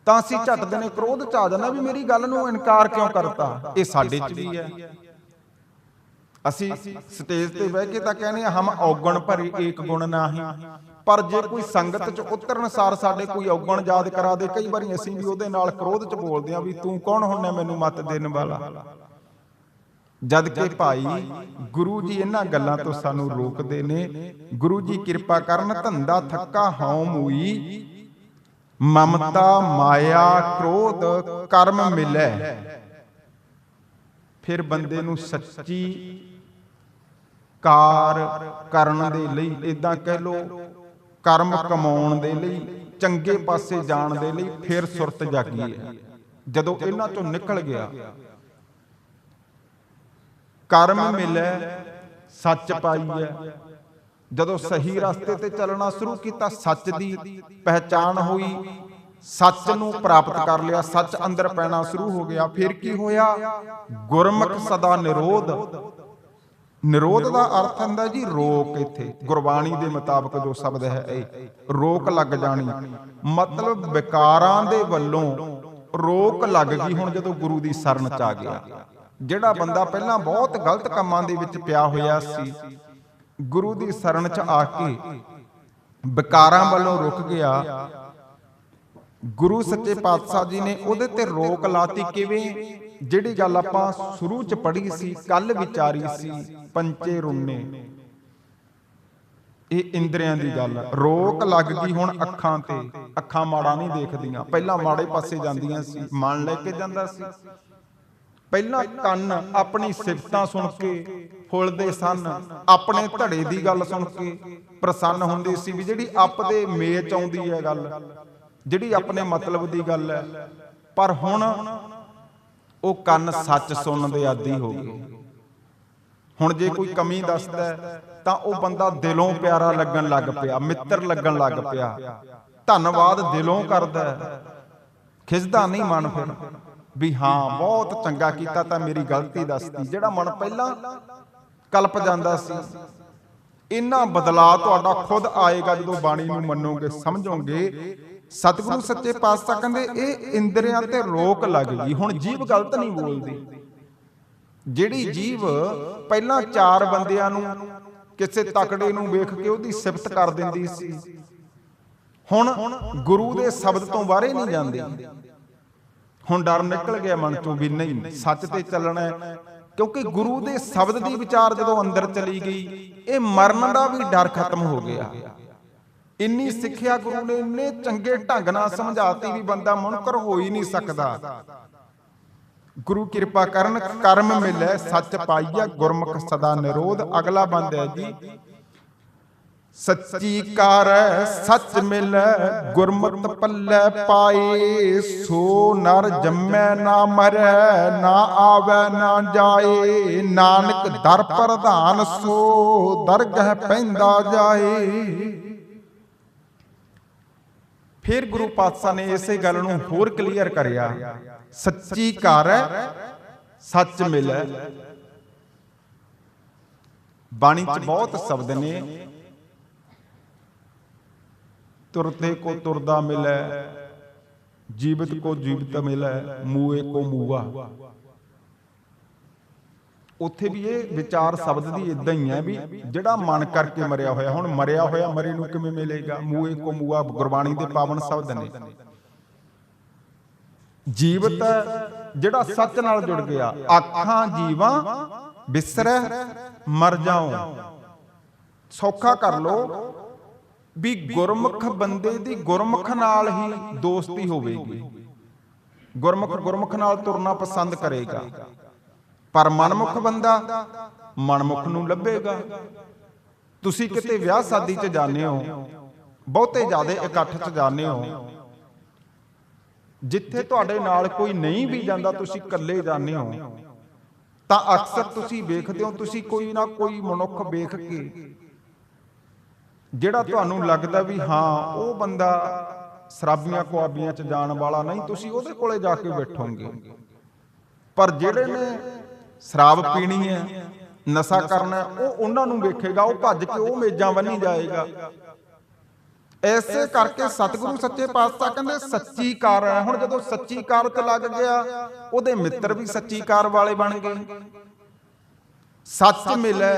ਤਾਂ ਅਸੀਂ ਝੱਟ ਦਿਨੇ ਕ੍ਰੋਧ ਚ ਆ ਜਾਂਦਾ ਵੀ ਮੇਰੀ ਗੱਲ ਨੂੰ ਇਨਕਾਰ ਕਿਉਂ ਕਰਤਾ? ਇਹ ਸਾਡੇ ਚ ਵੀ ਹੈ। ਅਸੀਂ ਸਟੇਜ ਤੇ ਬਹਿ ਕੇ ਤਾਂ ਕਹਿੰਦੇ ਹਮ ਔਗਣ ਭਰੇ ਏਕ ਗੁਣ ਨਾਹੀ। ਪਰ ਜੇ ਕੋਈ ਸੰਗਤ ਚ ਉਤਰਨਸਾਰ ਸਾਡੇ ਕੋਈ ਔਗਣ ਯਾਦ ਕਰਾ ਦੇ, ਕਈ ਵਾਰੀ ਅਸੀਂ ਵੀ ਉਹਦੇ ਨਾਲ ਕ੍ਰੋਧ ਚ ਬੋਲਦੇ ਆ ਵੀ ਤੂੰ ਕੌਣ ਹੁੰਨਾ ਮੈਨੂੰ ਮਤ ਦੇਣ ਵਾਲਾ? ਜਦ ਕਿ ਭਾਈ ਗੁਰੂ ਜੀ ਇਹਨਾਂ ਗੱਲਾਂ ਤੋਂ ਸਾਨੂੰ ਰੋਕਦੇ ਨੇ। ਗੁਰੂ ਜੀ ਕਿਰਪਾ ਕਰਨ, ਧੰਦਾ ਥੱਕਾ ਹਉ ਮੂਈ ਮਮਤਾ, ਮਾਇਆ, ਕ੍ਰੋਧ, ਕਰਮ ਮਿਲੈ। ਫਿਰ ਬੰਦੇ ਨੂੰ ਸੱਚੀ ਕਾਰ ਕਰਨ ਦੇ ਲਈ ਇਦਾਂ ਕਹਿ ਲੋ ਕਰਮ ਕਮਾਉਣ ਦੇ ਲਈ, ਚੰਗੇ ਪਾਸੇ ਜਾਣ ਦੇ ਲਈ ਫਿਰ ਸੁਰਤ ਜਾਗੀ ਹੈ। ਜਦੋਂ ਇਹਨਾਂ ਚੋਂ ਨਿਕਲ ਗਿਆ, ਕਰਮ ਮਿਲੇ ਸੱਚ ਪਾਈ ਹੈ। ਜਦੋਂ ਸਹੀ ਰਸਤੇ ਤੇ ਚੱਲਣਾ ਸ਼ੁਰੂ ਕੀਤਾ, ਸੱਚ ਦੀ ਪਹਿਚਾਨ ਹੋਈ, ਸੱਚ ਨੂੰ ਪ੍ਰਾਪਤ ਕਰ ਲਿਆ, ਸੱਚ ਅੰਦਰ ਪੈਣਾ ਸ਼ੁਰੂ ਹੋ ਗਿਆ। ਫਿਰ ਕੀ ਹੋਇਆ? ਗੁਰਮੁਖ ਸਦਾ ਨਿਰੋਧ ਨਿਰੋਧ ਦਾ ਅਰਥ ਹੁੰਦਾ ਜੀ ਰੋਕ ਇੱਥੇ। ਗੁਰਬਾਣੀ ਦੇ ਮੁਤਾਬਕ ਜੋ ਸ਼ਬਦ ਹੈ ਇਹ, ਰੋਕ ਲੱਗ ਜਾਣੀ। ਮਤਲਬ ਵਿਕਾਰਾਂ ਦੇ ਵੱਲੋਂ ਰੋਕ ਲੱਗ ਗਈ ਹੁਣ ਜਦੋਂ ਗੁਰੂ ਦੀ ਸ਼ਰਨ ਚ ਆ ਗਿਆ। ਜਿਹੜਾ ਬੰਦਾ ਪਹਿਲਾਂ ਬਹੁਤ ਗਲਤ ਕੰਮਾਂ ਦੇ ਵਿੱਚ ਪਿਆ ਹੋਇਆ ਸੀ, ਗੁਰੂ ਦੀ ਸ਼ਰਨ ਚ ਆ ਕੇ ਵਿਕਾਰਾਂ ਵੱਲੋਂ ਰੁਕ ਗਿਆ। ਗੁਰੂ ਸੱਚੇ ਪਾਤਸ਼ਾਹ ਜੀ ਨੇ ਉਹਦੇ ਤੇ ਰੋਕ ਲਾਤੀ ਕਿਵੇਂ? ਜਿਹੜੀ ਗੱਲ ਆਪਾਂ ਸ਼ੁਰੂ ਚ ਪੜ੍ਹੀ ਸੀ ਕੱਲ ਵਿਚਾਰੀ ਸੀ, ਪੰਚੇ ਰੁੰਨੇ ਇਹ ਇੰਦਰੀਆਂ ਦੀ ਗੱਲ। ਰੋਕ ਲੱਗ ਗਈ ਹੁਣ ਅੱਖਾਂ ਤੇ। ਅੱਖਾਂ ਮਾੜਾ ਨਹੀਂ ਦੇਖਦੀਆਂ। ਪਹਿਲਾਂ ਮਾੜੇ ਪਾਸੇ ਜਾਂਦੀਆਂ ਸੀ। ਮਨ ਲੈ ਕੇ ਜਾਂਦਾ ਸੀ। ਪਹਿਲਾਂ ਕੰਨ ਆਪਣੀ ਸਿਫਤਾਂ ਸੁਣ ਕੇ ਫੁੱਲਦੇ ਸਨ। ਆਪਣੇ ਧੜੇ ਦੀ ਗੱਲ ਸੁਣ ਕੇ ਪ੍ਰਸੰਨ ਹੁੰਦੇ ਸੀ ਵੀ ਜਿਹੜੀ ਆਪ ਦੇ ਮੇਚ ਆਉਂਦੀ ਹੈ ਗੱਲ, ਜਿਹੜੀ ਆਪਣੇ ਮਤਲਬ ਦੀ ਗੱਲ ਹੈ। ਪਰ ਹੁਣ ਉਹ ਕੰਨ ਸੱਚ ਸੁਣਨ ਦੇ ਆਦੀ ਹੋ ਗਏ ਹੁਣ ਜੇ ਕੋਈ ਕਮੀ ਦੱਸਦਾ ਤਾਂ ਉਹ ਬੰਦਾ ਦਿਲੋਂ ਪਿਆਰਾ ਲੱਗਣ ਲੱਗ ਪਿਆ ਮਿੱਤਰ ਲੱਗਣ ਲੱਗ ਪਿਆ। ਧੰਨਵਾਦ ਦਿਲੋਂ ਕਰਦਾ ਹੈ। ਖਿੱਚਦਾ ਨਹੀਂ ਮਨ ਫਿਰ। ਵੀ ਹਾਂ ਬਹੁਤ ਚੰਗਾ ਕੀਤਾ ਤਾਂ ਮੇਰੀ ਗਲਤੀ ਦੱਸਦੀ ਜਿਹੜਾ ਮਨ ਪਹਿਲਾਂ ਕਲਪ ਜਾਂਦਾ ਸੀ। ਇੰਨਾ ਬਦਲਾਅ ਤੁਹਾਡਾ ਖੁਦ ਆਏਗਾ ਜਦੋਂ ਬਾਣੀ ਨੂੰ ਮੰਨੋਗੇ ਸਮਝੋਗੇ ਸਤਿਗੁਰੂ ਸੱਚੇ ਪਾਤਸ਼ਾਹ ਕਹਿੰਦੇ, ਇਹ ਇੰਦਰੀਆਂ ਤੇ ਰੋਕ ਲੱਗ ਗਈ। ਹੁਣ ਜੀਵ ਗਲਤ ਨਹੀਂ ਬੋਲਦੀ। ਜਿਹੜੀ ਜੀਵ ਪਹਿਲਾਂ ਚਾਰ ਬੰਦਿਆਂ ਨੂੰ ਕਿਸੇ ਤਕੜੇ ਨੂੰ ਵੇਖ ਕੇ ਉਹਦੀ ਸਿਫਤ ਕਰ ਦਿੰਦੀ ਸੀ, ਹੁਣ ਗੁਰੂ ਦੇ ਸ਼ਬਦ ਤੋਂ ਬਾਹਰੇ ਨਹੀਂ ਜਾਂਦੀ। ਹੁਣ ਡਰ ਨਿਕਲ ਗਿਆ ਮਨ ਤੋਂ ਵੀ ਨਹੀਂ, ਸੱਚ ਤੇ ਚੱਲਣਾ ਹੈ। ਕਿਉਂਕਿ ਗੁਰੂ ਦੇ ਸ਼ਬਦ ਦੀ ਵਿਚਾਰ ਜਦੋਂ ਅੰਦਰ ਚਲੀ ਗਈ, ਇਹ ਮਰਨ ਦਾ ਵੀ ਡਰ ਖਤਮ ਹੋ ਗਿਆ। ਇੰਨੀ ਸਿੱਖਿਆ ਗੁਰੂ ਨੇ ਇੰਨੇ ਚੰਗੇ ਢੰਗ ਨਾਲ ਸਮਝਾਤੀ ਵੀ ਬੰਦਾ ਮੁਨਕਰ ਹੋ ਹੀ ਨਹੀਂ ਸਕਦਾ। ਗੁਰੂ ਕਿਰਪਾ ਕਰਨ ਕਰਮ ਮਿਲੈ, ਸੱਚ ਪਾਈਆ ਗੁਰਮੁਖ ਸਦਾ ਨਿਰੋਧ। ਅਗਲਾ ਬੰਦ ਹੈ ਜੀ। ਸੱਚੀ ਕਾਰ ਸੱਚ ਮਿਲੈ ਗੁਰਮਤ ਪੱਲੇ ਪਾਏ, ਸੋ ਨਰ ਜੰਮੈ ਨਾ ਮਰੈ, ਨਾ ਆਵੈ, ਨਾ ਜਾਏ। ਨਾਨਕ ਦਰ ਪ੍ਰਧਾਨ, ਸੋ ਦਰਗਹ ਪੈਂਦਾ ਜਾਏ। ਫਿਰ ਗੁਰੂ ਪਾਤਸ਼ਾਹ ਨੇ ਇਸੇ ਗੱਲ ਨੂੰ ਹੋਰ ਕਲੀਅਰ ਕਰਿਆ। ਸੱਚੀ ਕਾਰ ਸੱਚ ਮਿਲੈ ਬਾਣੀ ਚ ਬਹੁਤ ਸ਼ਬਦ ਨੇ। ਤੁਰਤੇ ਕੋ ਤੁਰਦਾ ਮਿਲੈ ਜੀਵਤ ਕੋ ਜੀਵਤ ਮਿਲੈ ਮੂਏ ਕੋ ਮੂਆ। ਉੱਥੇ ਵੀ ਇਹ ਵਿਚਾਰ ਸ਼ਬਦ ਦੀ ਇਦਾਂ ਹੀ ਹੈ ਵੀ ਜਿਹੜਾ ਮਨ ਕਰਕੇ ਮਰਿਆ ਹੋਇਆ, ਹੁਣ ਮਰਿਆ ਹੋਇਆ ਮਰੇ ਨੂੰ ਕਿਵੇਂ ਮਿਲੇਗਾ? ਮੂਏ ਕੋ ਮੂਆ ਗੁਰਬਾਣੀ ਦੇ ਪਾਵਨ ਸ਼ਬਦ ਨੇ। ਜੀਵਤ ਜਿਹੜਾ ਸੱਚ ਨਾਲ ਜੁੜ ਗਿਆ। ਆਖਾਂ ਜੀਵਾਂ, ਬਿਸਰੈ, ਮਰ ਜਾਉ। ਸੌਖਾ ਕਰ ਲੋ ਵੀ ਗੁਰਮੁਖ ਬੰਦੇ ਦੀ ਗੁਰਮੁਖ ਨਾਲ ਹੀ ਦੋਸਤੀ ਹੋਵੇਗੀ। ਗੁਰਮੁਖ ਗੁਰਮੁਖ ਨਾਲ ਤੁਰਨਾ ਪਸੰਦ ਕਰੇਗਾ। ਪਰ ਮਨਮੁਖ ਬੰਦਾ ਮਨਮੁਖ ਨੂੰ ਲੱਭੇਗਾ। ਤੁਸੀਂ ਕਿਤੇ ਵਿਆਹ ਸ਼ਾਦੀ 'ਚ ਜਾਂਦੇ ਹੋ ਬਹੁਤੇ ਜ਼ਿਆਦੇ ਇਕੱਠ 'ਚ ਜਾਂਦੇ ਹੋ। ਜਿੱਥੇ ਤੁਹਾਡੇ ਨਾਲ ਕੋਈ ਨਹੀਂ ਵੀ ਜਾਂਦਾ ਤੁਸੀਂ ਇਕੱਲੇ ਜਾਂਦੇ ਹੋ। ਤਾਂ ਅਕਸਰ ਤੁਸੀਂ ਵੇਖਦੇ ਹੋ ਤੁਸੀਂ ਕੋਈ ਨਾ ਕੋਈ ਮਨੁੱਖ ਵੇਖ ਕੇ। ਜਿਹੜਾ ਤੁਹਾਨੂੰ ਲੱਗਦਾ ਵੀ ਹਾਂ ਉਹ ਬੰਦਾ ਸ਼ਰਾਬੀਆਂ ਕੁਆਬੀਆਂ 'ਚ ਜਾਣ ਵਾਲਾ ਨਹੀਂ ਤੁਸੀਂ ਉਹਦੇ ਕੋਲੇ ਜਾ ਕੇ ਬੈਠੋਗੇ। ਪਰ ਜਿਹੜੇ ਨੇ ਸ਼ਰਾਬ ਪੀਣੀ ਹੈ, ਨਸ਼ਾ ਕਰਨਾ ਉਹ ਉਹਨਾਂ ਨੂੰ ਵੇਖੇਗਾ, ਉਹ ਭੱਜ ਕੇ ਉਹ ਮੇਜ਼ਾਂ ਬੰਨੀ ਜਾਏਗਾ। ਐਸੇ ਕਰਕੇ ਸਤਿਗੁਰੂ ਸੱਚੇ ਪਾਤਸ਼ਾਹ ਕਹਿੰਦੇ, ਸੱਚੀ ਕਾਰ ਹੈ। ਹੁਣ ਜਦੋਂ ਸੱਚੀ ਕਾਰ ਤੇ ਲੱਗ ਗਿਆ, ਉਹਦੇ ਮਿੱਤਰ ਵੀ ਸੱਚੀ ਕਾਰ ਵਾਲੇ ਬਣ ਗਏ। ਸੱਚ ਮਿਲੈ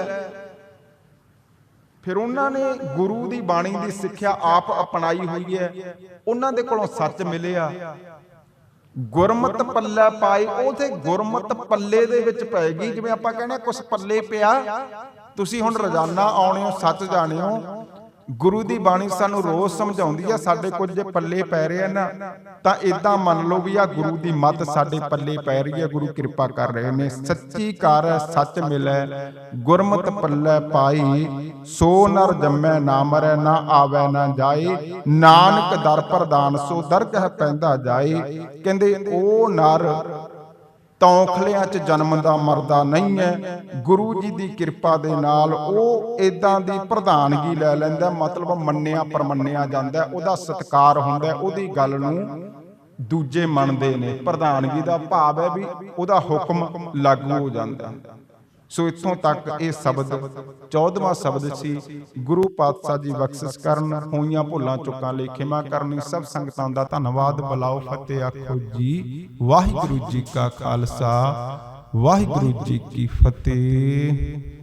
ਫਿਰ ਉਹਨਾਂ ਨੇ ਗੁਰੂ ਦੀ ਬਾਣੀ ਦੀ ਸਿੱਖਿਆ ਆਪ ਅਪਣਾਈ ਹੋਈ ਹੈ। ਉਹਨਾਂ ਦੇ ਕੋਲੋਂ ਸੱਚ ਮਿਲਿਆ। ਗੁਰਮਤ ਪੱਲੇ ਪਾਈ ਉਹ ਗੁਰਮਤ ਪੱਲੇ ਦੇ ਵਿੱਚ ਪਏਗੀ ਜਿਵੇਂ ਆਪਾਂ ਕਹਿੰਦੇ ਕੁਝ ਪੱਲੇ ਪਿਆ। ਤੁਸੀਂ ਹੁਣ ਰੋਜ਼ਾਨਾ ਆਉਣੇ ਹੋ, ਸੱਚ ਜਾਣੇ ਗੁਰੂ ਦੀ ਬਾਣੀ ਸਾਨੂੰ ਰੋਜ਼ ਸਮਝਾਉਂਦੀ ਆ, ਸਾਡੇ ਕੁਝ ਜੇ ਪੱਲੇ ਪੈ ਰਹੇ ਆ ਨਾ, ਤਾਂ ਇਦਾਂ ਮੰਨ ਲਓ ਵੀ ਆ, ਗੁਰੂ ਦੀ ਮੱਤ ਸਾਡੇ ਪੱਲੇ ਪੈ ਰਹੀ ਹੈ ਗੁਰੂ ਕਿਰਪਾ ਕਰ ਰਹੇ ਨੇ। ਸੱਚੀ ਕਾਰ ਸੱਚ ਮਿਲੈ, ਗੁਰਮਤ ਪੱਲੇ ਪਾਈ ਸੋ ਨਰ ਜੰਮੈ ਨਾ ਮਰੈ, ਨਾ ਆਵੈ, ਨਾ ਜਾਏ। ਨਾਨਕ ਦਰ ਪ੍ਰਦਾਨ ਸੋ ਦਰਗਹ ਪੈਂਦਾ ਜਾਏ। ਕਹਿੰਦੇ ਉਹ ਨਰ, ਤੌਖਲਿਆਂ 'ਚ ਜਨਮ ਦਾ ਮਰਦਾ ਨਹੀਂ ਹੈ ਗੁਰੂ ਜੀ ਦੀ ਕਿਰਪਾ ਦੇ ਨਾਲ ਉਹ ਇਦਾਂ ਦੀ ਪ੍ਰਧਾਨਗੀ ਲੈ ਲੈਂਦਾ ਮਤਲਬ ਮੰਨਿਆ, ਪਰਮੰਨਿਆ ਜਾਂਦਾ ਉਹਦਾ ਸਤਿਕਾਰ ਹੁੰਦਾ ਉਹਦੀ ਗੱਲ ਨੂੰ ਦੂਜੇ ਮੰਨਦੇ ਨੇ। ਪ੍ਰਧਾਨਗੀ ਦਾ ਭਾਵ ਹੈ ਵੀ ਉਹਦਾ ਹੁਕਮ ਲਾਗੂ ਹੋ ਜਾਂਦਾ ਸੋ ਇੱਥੋਂ ਤੱਕ ਇਹ ਸ਼ਬਦ 14ਵਾਂ ਸ਼ਬਦ ਸੀ। ਗੁਰੂ ਪਾਤਸ਼ਾਹ ਜੀ ਬਖਸ਼ਿਸ਼ ਕਰਨ, ਹੋਈਆਂ ਭੁੱਲਾਂ ਚੁੱਕਾਂ ਲਈ ਖਿਮਾ ਕਰਨੀ ਸਭ ਸੰਗਤਾਂ ਦਾ ਧੰਨਵਾਦ। ਬਲਾਓ ਫਤਿਹ ਆਖੋ ਜੀ। ਵਾਹਿਗੁਰੂ ਜੀ ਕਾ ਖਾਲਸਾ, ਵਾਹਿਗੁਰੂ ਜੀ ਕੀ ਫਤਿਹ।